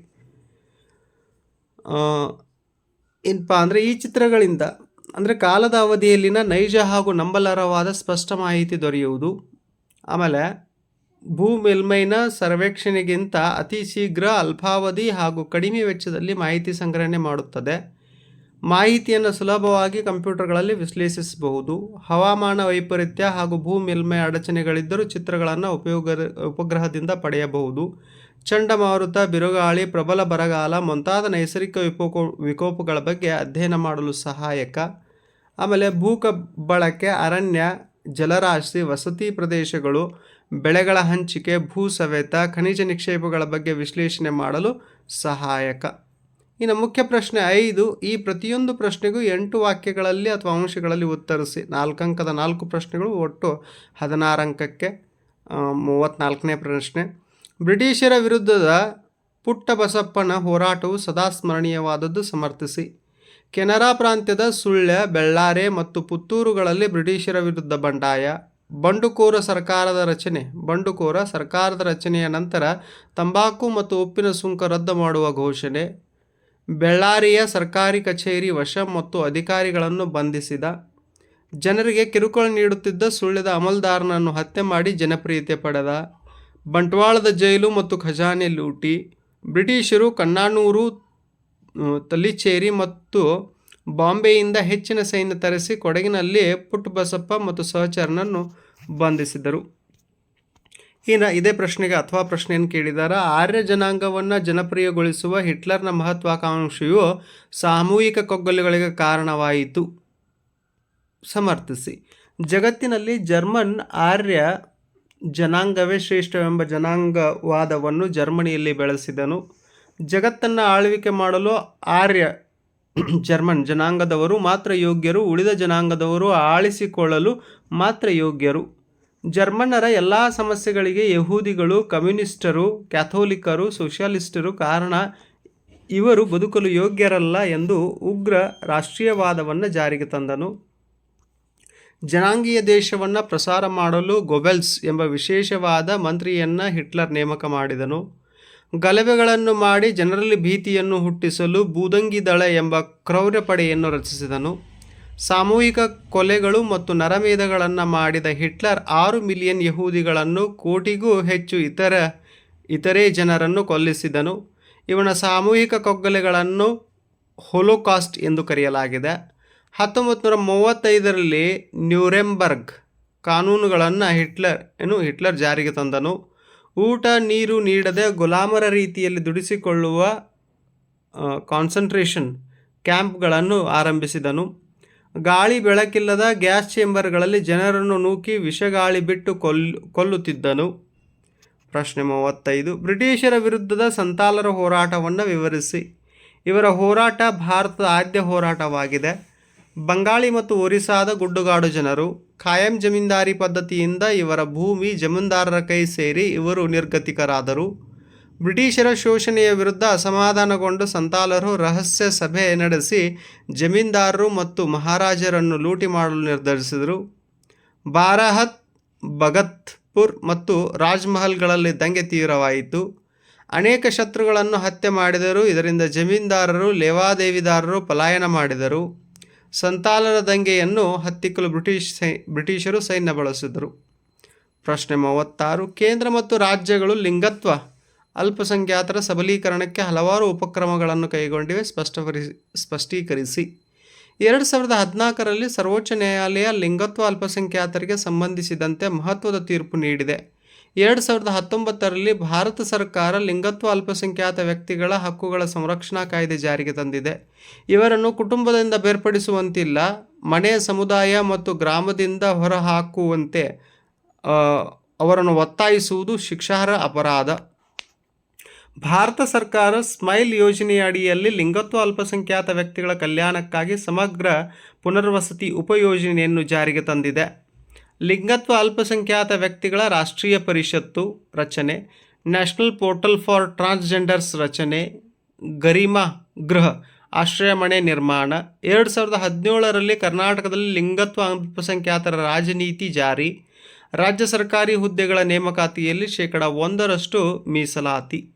ಏನಪ್ಪ ಅಂದರೆ ಈ ಚಿತ್ರಗಳಿಂದ ಅಂದರೆ ಕಾಲದ ಅವಧಿಯಲ್ಲಿನ ನೈಜ ಹಾಗೂ ನಂಬಲರವಾದ ಸ್ಪಷ್ಟ ಮಾಹಿತಿ ದೊರೆಯುವುದು. ಆಮೇಲೆ ಭೂ ಮೇಲ್ಮೈನ ಸರ್ವೇಕ್ಷಣೆಗಿಂತ ಅತಿ ಶೀಘ್ರ ಅಲ್ಪಾವಧಿ ಹಾಗೂ ಕಡಿಮೆ ವೆಚ್ಚದಲ್ಲಿ ಮಾಹಿತಿ ಸಂಗ್ರಹಣೆ ಮಾಡುತ್ತದೆ. ಮಾಹಿತಿಯನ್ನು ಸುಲಭವಾಗಿ ಕಂಪ್ಯೂಟರ್ಗಳಲ್ಲಿ ವಿಶ್ಲೇಷಿಸಬಹುದು. ಹವಾಮಾನ ವೈಪರೀತ್ಯ ಹಾಗೂ ಭೂ ಮೇಲ್ಮೈ ಅಡಚಣೆಗಳಿದ್ದರೂ ಚಿತ್ರಗಳನ್ನು ಉಪಯೋಗ, ಉಪಗ್ರಹದಿಂದ ಪಡೆಯಬಹುದು. ಚಂಡಮಾರುತ, ಬಿರುಗಾಳಿ, ಪ್ರಬಲ ಬರಗಾಲ ಮುಂತಾದ ನೈಸರ್ಗಿಕ ವಿಕೋಪ ವಿಕೋಪಗಳ ಬಗ್ಗೆ ಅಧ್ಯಯನ ಮಾಡಲು ಸಹಾಯಕ. ಆಮೇಲೆ ಭೂಕ ಬಳಕೆ ಅರಣ್ಯ, ಜಲರಾಶಿ, ವಸತಿ ಪ್ರದೇಶಗಳು, ಬೆಳೆಗಳ ಹಂಚಿಕೆ, ಭೂ ಸವೆತ ಖನಿಜ ನಿಕ್ಷೇಪಗಳ ಬಗ್ಗೆ ವಿಶ್ಲೇಷಣೆ ಮಾಡಲು ಸಹಾಯಕ. ಇನ್ನು ಮುಖ್ಯ ಪ್ರಶ್ನೆ ಐದು, ಈ ಪ್ರತಿಯೊಂದು ಪ್ರಶ್ನೆಗೂ ಎಂಟು ವಾಕ್ಯಗಳಲ್ಲಿ ಅಥವಾ ಅಂಶಗಳಲ್ಲಿ ಉತ್ತರಿಸಿ. ನಾಲ್ಕು ಅಂಕದ ನಾಲ್ಕು ಪ್ರಶ್ನೆಗಳು ಒಟ್ಟು ಹದಿನಾರು ಅಂಕಕ್ಕೆ ಮೂವತ್ತ್ನಾಲ್ಕನೇ ಪ್ರಶ್ನೆ. ಬ್ರಿಟಿಷರ ವಿರುದ್ಧದ ಪುಟ್ಟ ಬಸಪ್ಪನ ಹೋರಾಟವು ಸದಾ ಸ್ಮರಣೀಯವಾದದ್ದು ಸಮರ್ಥಿಸಿ. ಕೆನರಾ ಪ್ರಾಂತ್ಯದ ಸುಳ್ಯ, ಬೆಳ್ಳಾರೆ ಮತ್ತು ಪುತ್ತೂರುಗಳಲ್ಲಿ ಬ್ರಿಟಿಷರ ವಿರುದ್ಧ ಬಂಡಾಯ, ಬಂಡುಕೋರ ಸರ್ಕಾರದ ರಚನೆ, ಬಂಡುಕೋರ ಸರ್ಕಾರದ ರಚನೆಯ ನಂತರ ತಂಬಾಕು ಮತ್ತು ಉಪ್ಪಿನ ಸುಂಕ ರದ್ದು ಮಾಡುವ ಘೋಷಣೆ, ಬೆಳ್ಳಾರಿಯ ಸರ್ಕಾರಿ ಕಚೇರಿ ವಶ ಮತ್ತು ಅಧಿಕಾರಿಗಳನ್ನು ಬಂಧಿಸಿದ, ಜನರಿಗೆ ಕಿರುಕುಳ ನೀಡುತ್ತಿದ್ದ ಸುಳ್ಯದ ಅಮಲ್ದಾರನನ್ನು ಹತ್ಯೆ ಮಾಡಿ ಜನಪ್ರಿಯತೆ ಪಡೆದ, ಬಂಟ್ವಾಳದ ಜೈಲು ಮತ್ತು ಖಜಾನೆ ಲೂಟಿ, ಬ್ರಿಟಿಷರು ಕಣ್ಣಾನೂರು ತಲಿಚೇರಿ ಮತ್ತು ಬಾಂಬೆಯಿಂದ ಹೆಚ್ಚಿನ ಸೈನ್ಯ ತರಿಸಿ ಕೊಡಗಿನಲ್ಲಿ ಪುಟ್ಟಬಸಪ್ಪ ಮತ್ತು ಸಹಚರನನ್ನು ಬಂಧಿಸಿದರು ಇನ್ನು ಇದೇ ಪ್ರಶ್ನೆಗೆ ಅಥವಾ ಪ್ರಶ್ನೆಯನ್ನು ಕೇಳಿದಾರ, ಆರ್ಯ ಜನಾಂಗವನ್ನು ಜನಪ್ರಿಯಗೊಳಿಸುವ ಹಿಟ್ಲರ್ನ ಮಹತ್ವಾಕಾಂಕ್ಷೆಯು ಸಾಮೂಹಿಕ ಕೊಗ್ಗಲುಗಳಿಗೆ ಕಾರಣವಾಯಿತು. ಸಮರ್ಥಿಸಿ. ಜಗತ್ತಿನಲ್ಲಿ ಜರ್ಮನ್ ಆರ್ಯ ಜನಾಂಗವೇ ಶ್ರೇಷ್ಠವೆಂಬ ಜನಾಂಗವಾದವನ್ನು ಜರ್ಮನಿಯಲ್ಲಿ ಬೆಳೆಸಿದನು. ಜಗತ್ತನ್ನು ಆಳ್ವಿಕೆ ಮಾಡಲು ಆರ್ಯ, ಜರ್ಮನ್ ಜನಾಂಗದವರು ಮಾತ್ರ ಯೋಗ್ಯರು, ಉಳಿದ ಜನಾಂಗದವರು ಆಳಿಸಿಕೊಳ್ಳಲು ಮಾತ್ರ ಯೋಗ್ಯರು. ಜರ್ಮನ್ನರ ಎಲ್ಲ ಸಮಸ್ಯೆಗಳಿಗೆ ಯಹೂದಿಗಳು, ಕಮ್ಯುನಿಸ್ಟರು, ಕ್ಯಾಥೋಲಿಕರು, ಸೋಷಿಯಲಿಸ್ಟರು ಕಾರಣ ಇವರು ಬದುಕಲು ಯೋಗ್ಯರಲ್ಲ ಎಂದು ಉಗ್ರ ರಾಷ್ಟ್ರೀಯವಾದವನ್ನು ಜಾರಿಗೆ ತಂದನು. ಜನಾಂಗೀಯ ದೇಶವನ್ನು ಪ್ರಸಾರ ಮಾಡಲು ಗೊಬೆಲ್ಸ್ ಎಂಬ ವಿಶೇಷವಾದ ಮಂತ್ರಿಯನ್ನು ಹಿಟ್ಲರ್ ನೇಮಕ ಮಾಡಿದನು. ಗಲಭೆಗಳನ್ನು ಮಾಡಿ ಜನರಲ್ಲಿ ಭೀತಿಯನ್ನು ಹುಟ್ಟಿಸಲು ಬೂದಂಗಿ ದಳ ಎಂಬ ಕ್ರೌರ್ಯಪಡೆಯನ್ನು ರಚಿಸಿದನು. ಸಾಮೂಹಿಕ ಕೊಲೆಗಳು ಮತ್ತು ನರಮೇಧಗಳನ್ನು ಮಾಡಿದ ಹಿಟ್ಲರ್ ಆರು ಮಿಲಿಯನ್ ಯಹೂದಿಗಳನ್ನು ಕೋಟಿಗೂ ಹೆಚ್ಚು ಇತರ, ಇತರೆ ಜನರನ್ನು ಕೊಲ್ಲಿಸಿದನು. ಇವನ ಸಾಮೂಹಿಕ ಕೊಗ್ಗಲೆಗಳನ್ನು ಹೊಲೋಕಾಸ್ಟ್ ಎಂದು ಕರೆಯಲಾಗಿದೆ. ಹತ್ತೊಂಬತ್ತು ನೂರ ಮೂವತ್ತೈದರಲ್ಲಿ ನ್ಯೂರೆಂಬರ್ಗ್ ಕಾನೂನುಗಳನ್ನು ಹಿಟ್ಲರ್, ಏನು ಹಿಟ್ಲರ್ ಜಾರಿಗೆ ತಂದನು. ಊಟ, ನೀರು ನೀಡದೆ ಗುಲಾಮರ ರೀತಿಯಲ್ಲಿ ದುಡಿಸಿಕೊಳ್ಳುವ ಕಾನ್ಸಂಟ್ರೇಷನ್ ಕ್ಯಾಂಪ್ಗಳನ್ನು ಆರಂಭಿಸಿದನು. ಗಾಳಿ ಬೆಳಕಿಲ್ಲದ ಗ್ಯಾಸ್ ಚೇಂಬರ್ಗಳಲ್ಲಿ ಜನರನ್ನು ನೂಕಿ ವಿಷಗಾಳಿ ಬಿಟ್ಟು ಕೊಲ್, ಕೊಲ್ಲುತ್ತಿದ್ದನು. ಪ್ರಶ್ನೆ ಮೂವತ್ತೈದು, ಬ್ರಿಟಿಷರ ವಿರುದ್ಧದ ಸಂತಾಲರ ಹೋರಾಟವನ್ನು ವಿವರಿಸಿ. ಇವರ ಹೋರಾಟ ಭಾರತದ ಆದ್ಯ ಹೋರಾಟವಾಗಿದೆ. ಬಂಗಾಳಿ ಮತ್ತು ಒರಿಸ್ಸಾದ ಗುಡ್ಡುಗಾಡು ಜನರು ಖಾಯಂ ಜಮೀನ್ದಾರಿ ಪದ್ಧತಿಯಿಂದ ಇವರ ಭೂಮಿ ಜಮೀನ್ದಾರರ ಕೈ ಸೇರಿ ಇವರು ನಿರ್ಗತಿಕರಾದರು. ಬ್ರಿಟಿಷರ ಶೋಷಣೆಯ ವಿರುದ್ಧ ಅಸಮಾಧಾನಗೊಂಡು ಸಂತಾಲರು ರಹಸ್ಯ ಸಭೆ ನಡೆಸಿ ಜಮೀನ್ದಾರರು ಮತ್ತು ಮಹಾರಾಜರನ್ನು ಲೂಟಿ ಮಾಡಲು ನಿರ್ಧರಿಸಿದರು. ಬಾರಹತ್, ಭಗತ್ಪುರ್ ಮತ್ತು ರಾಜ್ಮಹಲ್ಗಳಲ್ಲಿ ದಂಗೆ ತೀವ್ರವಾಯಿತು. ಅನೇಕ ಶತ್ರುಗಳನ್ನು ಹತ್ಯೆ ಮಾಡಿದರು ಇದರಿಂದ ಜಮೀನ್ದಾರರು, ಲೇವಾದೇವಿದಾರರು ಪಲಾಯನ ಮಾಡಿದರು. ಸಂತಾಲರ ದಂಗೆಯನ್ನು ಹತ್ತಿಕ್ಕಲು ಬ್ರಿಟಿಷ್ ಸೈ, ಬ್ರಿಟಿಷರು ಸೈನ್ಯ ಬಳಸಿದರು. ಪ್ರಶ್ನೆ ಮೂವತ್ತಾರು, ಕೇಂದ್ರ ಮತ್ತು ರಾಜ್ಯಗಳು ಲಿಂಗತ್ವ, ಅಲ್ಪಸಂಖ್ಯಾತರ ಸಬಲೀಕರಣಕ್ಕೆ ಹಲವಾರು ಉಪಕ್ರಮಗಳನ್ನು ಕೈಗೊಂಡಿವೆ ಸ್ಪಷ್ಟಪಡಿಸಿ ಸ್ಪಷ್ಟೀಕರಿಸಿ. ಎರಡು ಸಾವಿರದ ಹದಿನಾಲ್ಕರಲ್ಲಿ ಸರ್ವೋಚ್ಚ ನ್ಯಾಯಾಲಯ ಲಿಂಗತ್ವ ಅಲ್ಪಸಂಖ್ಯಾತರಿಗೆ ಸಂಬಂಧಿಸಿದಂತೆ ಮಹತ್ವದ ತೀರ್ಪು ನೀಡಿದೆ. ಎರಡು ಸಾವಿರದ ಹತ್ತೊಂಬತ್ತರಲ್ಲಿ ಭಾರತ ಸರ್ಕಾರ ಲಿಂಗತ್ವ ಅಲ್ಪಸಂಖ್ಯಾತ ವ್ಯಕ್ತಿಗಳ ಹಕ್ಕುಗಳ ಸಂರಕ್ಷಣಾ ಕಾಯ್ದೆ ಜಾರಿಗೆ ತಂದಿದೆ. ಇವರನ್ನು ಕುಟುಂಬದಿಂದ ಬೇರ್ಪಡಿಸುವಂತಿಲ್ಲ, ಮನೆಯ ಸಮುದಾಯ ಮತ್ತು ಗ್ರಾಮದಿಂದ ಹೊರಹಾಕುವಂತೆ ಅವರನ್ನು ಒತ್ತಾಯಿಸುವುದು ಶಿಕ್ಷಾರ್ಹ ಅಪರಾಧ. ಭಾರತ ಸರ್ಕಾರ ಸ್ಮೈಲ್ ಯೋಜನೆಯ ಅಡಿಯಲ್ಲಿ ಲಿಂಗತ್ವ ಅಲ್ಪಸಂಖ್ಯಾತ ವ್ಯಕ್ತಿಗಳ ಕಲ್ಯಾಣಕ್ಕಾಗಿ ಸಮಗ್ರ ಪುನರ್ವಸತಿ ಉಪಯೋಜನೆಯನ್ನು ಜಾರಿಗೆ ತಂದಿದೆ. ಲಿಂಗತ್ವ ಅಲ್ಪಸಂಖ್ಯಾತ ವ್ಯಕ್ತಿಗಳ ರಾಷ್ಟ್ರೀಯ ಪರಿಷತ್ತು ರಚನೆ, ನ್ಯಾಷನಲ್ ಪೋರ್ಟಲ್ ಫಾರ್ ಟ್ರಾನ್ಸ್ಜೆಂಡರ್ಸ್ ರಚನೆ, ಗರಿಮಾ ಗೃಹ ಆಶ್ರಯ ಮನೆ ನಿರ್ಮಾಣ. ಎರಡು ಸಾವಿರದ ಹದಿನೇಳರಲ್ಲಿ ಕರ್ನಾಟಕದಲ್ಲಿ ಲಿಂಗತ್ವ ಅಲ್ಪಸಂಖ್ಯಾತರ ರಾಜನೀತಿ ಜಾರಿ. ರಾಜ್ಯ ಸರ್ಕಾರಿ ಹುದ್ದೆಗಳ ನೇಮಕಾತಿಯಲ್ಲಿ ಶೇಕಡ ಒಂದರಷ್ಟು ಮೀಸಲಾತಿ.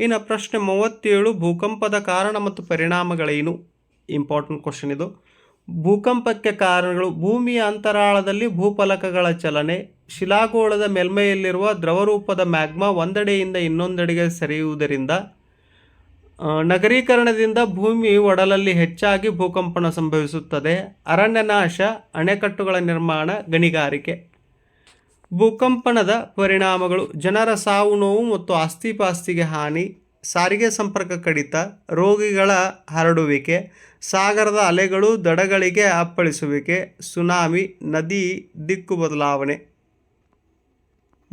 ಇನ್ನು ಪ್ರಶ್ನೆ ಮೂವತ್ತೇಳು, ಭೂಕಂಪದ ಕಾರಣ ಮತ್ತು ಪರಿಣಾಮಗಳೇನು? ಇಂಪಾರ್ಟೆಂಟ್ ಕ್ವಶನ್ ಇದು. ಭೂಕಂಪಕ್ಕೆ ಕಾರಣಗಳು ಭೂಮಿಯ ಅಂತರಾಳದಲ್ಲಿ ಭೂಫಲಕಗಳ ಚಲನೆ, ಶಿಲಾಗೋಳದ ಮೇಲ್ಮೈಯಲ್ಲಿರುವ ದ್ರವರೂಪದ ಮ್ಯಾಗ್ಮಾ ಒಂದೆಡೆಯಿಂದ ಇನ್ನೊಂದೆಡೆಗೆ ಸರಿಯುವುದರಿಂದ ನಗರೀಕರಣದಿಂದ ಭೂಮಿ ಒಡಲಲ್ಲಿ ಹೆಚ್ಚಾಗಿ ಭೂಕಂಪನ ಸಂಭವಿಸುತ್ತದೆ. ಅರಣ್ಯನಾಶ, ಅಣೆಕಟ್ಟುಗಳ ನಿರ್ಮಾಣ, ಗಣಿಗಾರಿಕೆ. ಭೂಕಂಪನದ ಪರಿಣಾಮಗಳು ಜನರ ಸಾವು ನೋವು ಮತ್ತು ಆಸ್ತಿಪಾಸ್ತಿಗೆ ಹಾನಿ ಸಾರಿಗೆ ಸಂಪರ್ಕ ಕಡಿತ, ರೋಗಿಗಳ ಹರಡುವಿಕೆ, ಸಾಗರದ ಅಲೆಗಳು ದಡಗಳಿಗೆ ಅಪ್ಪಳಿಸುವಿಕೆ, ಸುನಾಮಿ, ನದಿ ದಿಕ್ಕು ಬದಲಾವಣೆ.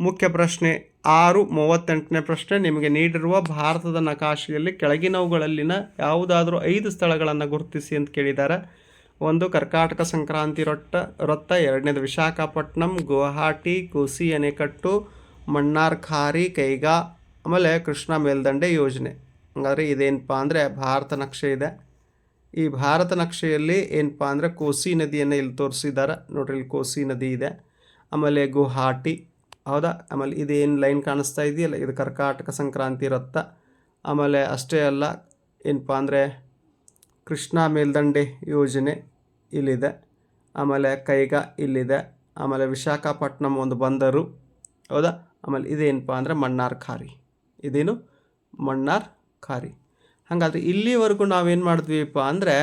ಮುಖ್ಯ ಪ್ರಶ್ನೆ ಆರು, ಮೂವತ್ತೆಂಟನೇ ಪ್ರಶ್ನೆ. ನಿಮಗೆ ನೀಡಿರುವ ಭಾರತದ ನಕಾಶೆಯಲ್ಲಿ ಕೆಳಗಿನವುಗಳಲ್ಲಿನ ಯಾವುದಾದರೂ ಐದು ಸ್ಥಳಗಳನ್ನು ಗುರುತಿಸಿ ಅಂತ ಕೇಳಿದ್ದಾರೆ ಒಂದು, ಕರ್ಕಾಟಕ ಸಂಕ್ರಾಂತಿ ರೊಟ್ಟ ವೃತ್ತ ಎರಡನೇದು ವಿಶಾಖಪಟ್ಟಣಂ ಗುವಾಹಟಿ, ಕೋಸಿ ಅಣೆಕಟ್ಟು ಮಣ್ಣಾರ್ ಖಾರಿ ಕೈಗಾ. ಆಮೇಲೆ ಕೃಷ್ಣ ಮೇಲ್ದಂಡೆ ಯೋಜನೆ. ಹಂಗಾದ್ರೆ ಇದೇನಪ್ಪ ಅಂದರೆ ಭಾರತ ನಕ್ಷೆ ಇದೆ. ಈ ಭಾರತ ನಕ್ಷೆಯಲ್ಲಿ ಏನಪ್ಪ ಅಂದರೆ ಕೋಸಿ ನದಿಯನ್ನು ಇಲ್ಲಿ ತೋರಿಸಿದ್ದಾರೆ. ನೋಡ್ರಿ ಇಲ್ಲಿ ಕೋಸಿ ನದಿ ಇದೆ. ಆಮೇಲೆ ಗುವಾಹಟಿ. ಹೌದಾ? ಆಮೇಲೆ ಇದೇನು ಲೈನ್ ಕಾಣಿಸ್ತಾ ಇದೆಯಲ್ಲ? ಇದು ಕರ್ಕಾಟಕ ಸಂಕ್ರಾಂತಿ ರಥ. ಆಮೇಲೆ ಅಷ್ಟೇ ಅಲ್ಲ ಏನಪ್ಪ ಅಂದರೆ ಕೃಷ್ಣ ಮೇಲ್ದಂಡೆ ಯೋಜನೆ ಇಲ್ಲಿದೆ. ಆಮೇಲೆ ಕೈಗ ಇಲ್ಲಿದೆ. ಆಮೇಲೆ ವಿಶಾಖಪಟ್ಟಣಂ ಒಂದು ಬಂದರು. ಹೌದಾ? ಆಮೇಲೆ ಇದೇನಪ್ಪ ಅಂದರೆ ಮಣ್ಣಾರ್ ಖಾರಿ ಇದೇನು? ಮಣ್ಣಾರ್ ಖಾರಿ. ಹಾಗಾದ್ರೆ ಇಲ್ಲಿವರೆಗೂ ನಾವೇನು ಮಾಡಿದ್ವಿಪ್ಪ ಅಂದರೆ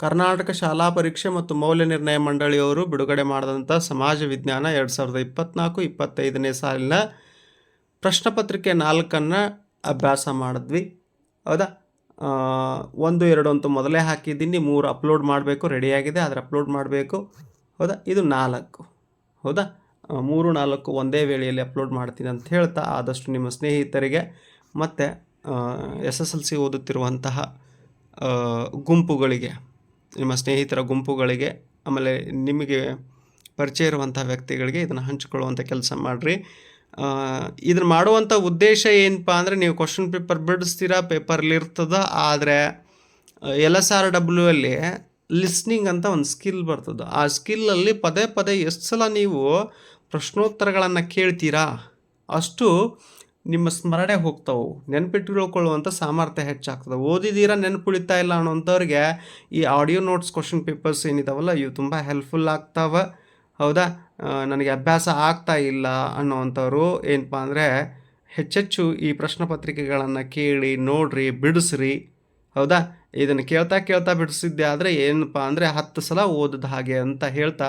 ಕರ್ನಾಟಕ ಶಾಲಾ ಪರೀಕ್ಷೆ ಮತ್ತು ಮೌಲ್ಯ ನಿರ್ಣಯ ಮಂಡಳಿಯವರು ಬಿಡುಗಡೆ ಮಾಡಿದಂಥ ಸಮಾಜ ವಿಜ್ಞಾನ ಎರಡು ಸಾವಿರದ ಇಪ್ಪತ್ತ್ನಾಲ್ಕು ಇಪ್ಪತ್ತೈದನೇ ಸಾಲಿನ ಪ್ರಶ್ನೆಪತ್ರಿಕೆ ನಾಲ್ಕನ್ನು ಅಭ್ಯಾಸ ಮಾಡಿದ್ವಿ. ಹೌದಾ? ಒಂದು, ಎರಡು ಅಂತೂ ಮೊದಲೇ ಹಾಕಿದ್ದೀನಿ. ಮೂರು ಅಪ್ಲೋಡ್ ಮಾಡಬೇಕು ರೆಡಿಯಾಗಿದೆ ಆದರೆ ಅಪ್ಲೋಡ್ ಮಾಡಬೇಕು. ಹೌದಾ? ಇದು ನಾಲ್ಕು. ಹೌದಾ? ಮೂರು ನಾಲ್ಕು ಒಂದೇ ವೇಳೆಯಲ್ಲಿ ಅಪ್ಲೋಡ್ ಮಾಡ್ತೀನಿ ಅಂತ ಹೇಳ್ತಾ ಆದಷ್ಟು ನಿಮ್ಮ ಸ್ನೇಹಿತರಿಗೆ ಮತ್ತು ಎಸ್ ಎಸ್ ಎಲ್ ಸಿ ಓದುತ್ತಿರುವಂತಹ ಗುಂಪುಗಳಿಗೆ, ನಿಮ್ಮ ಸ್ನೇಹಿತರ ಗುಂಪುಗಳಿಗೆ, ಆಮೇಲೆ ನಿಮಗೆ ಪರಿಚಯ ಇರುವಂಥ ವ್ಯಕ್ತಿಗಳಿಗೆ ಇದನ್ನು ಹಂಚಿಕೊಳ್ಳುವಂಥ ಕೆಲಸ ಮಾಡಿರಿ. ಇದನ್ನು ಮಾಡುವಂಥ ಉದ್ದೇಶ ಏನಪ್ಪ ಅಂದರೆ ನೀವು ಕ್ವಶನ್ ಪೇಪರ್ ಬಿಡಿಸ್ತೀರಾ ಪೇಪರ್ಲಿ ಇರ್ತದ, ಆದರೆ, ಎಲ್ ಎಸ್ ಆರ್ ಡಬ್ಲ್ಯೂ ಅಲ್ಲಿ ಲಿಸ್ನಿಂಗ್ ಅಂತ ಒಂದು ಸ್ಕಿಲ್ ಬರ್ತದೆ. ಆ ಸ್ಕಿಲ್ಲಲ್ಲಿ ಪದೇ ಪದೇ ಎಷ್ಟು ಸಲ ನೀವು ಪ್ರಶ್ನೋತ್ತರಗಳನ್ನು ಕೇಳ್ತೀರಾ? ಅಷ್ಟು ನಿಮ್ಮ ಸ್ಮರಣೆ ಹೋಗ್ತಾವೆ. ನೆನಪಿಟ್ಕೊಳ್ಕೊಳ್ಳುವಂಥ ಸಾಮರ್ಥ್ಯ ಹೆಚ್ಚಾಗ್ತದೆ. ಓದಿದ್ದೀರಾ ನೆನಪುಳಿತಾ ಇಲ್ಲ ಅನ್ನೋಂಥವ್ರಿಗೆ ಈ ಆಡಿಯೋ ನೋಟ್ಸ್ ಕ್ವಶನ್ ಪೇಪರ್ಸ್ ಏನಿದಾವಲ್ಲ, ಇವು ತುಂಬ ಹೆಲ್ಪ್ಫುಲ್ ಆಗ್ತಾವೆ. ಹೌದಾ? ನನಗೆ ಅಭ್ಯಾಸ ಆಗ್ತಾ ಇಲ್ಲ ಅನ್ನೋವಂಥವ್ರು ಏನಪ್ಪ ಅಂದರೆ, ಹೆಚ್ಚೆಚ್ಚು ಈ ಪ್ರಶ್ನೆ ಪತ್ರಿಕೆಗಳನ್ನು ಕೇಳಿ, ನೋಡ್ರಿ, ಬಿಡಿಸ್ರಿ. ಹೌದಾ? ಇದನ್ನು ಕೇಳ್ತಾ ಕೇಳ್ತಾ ಬಿಡಿಸಿದ್ದೆ ಆದರೆ ಏನಪ್ಪ ಅಂದರೆ ಹತ್ತು ಸಲ ಓದಿದ ಹಾಗೆ ಅಂತ ಹೇಳ್ತಾ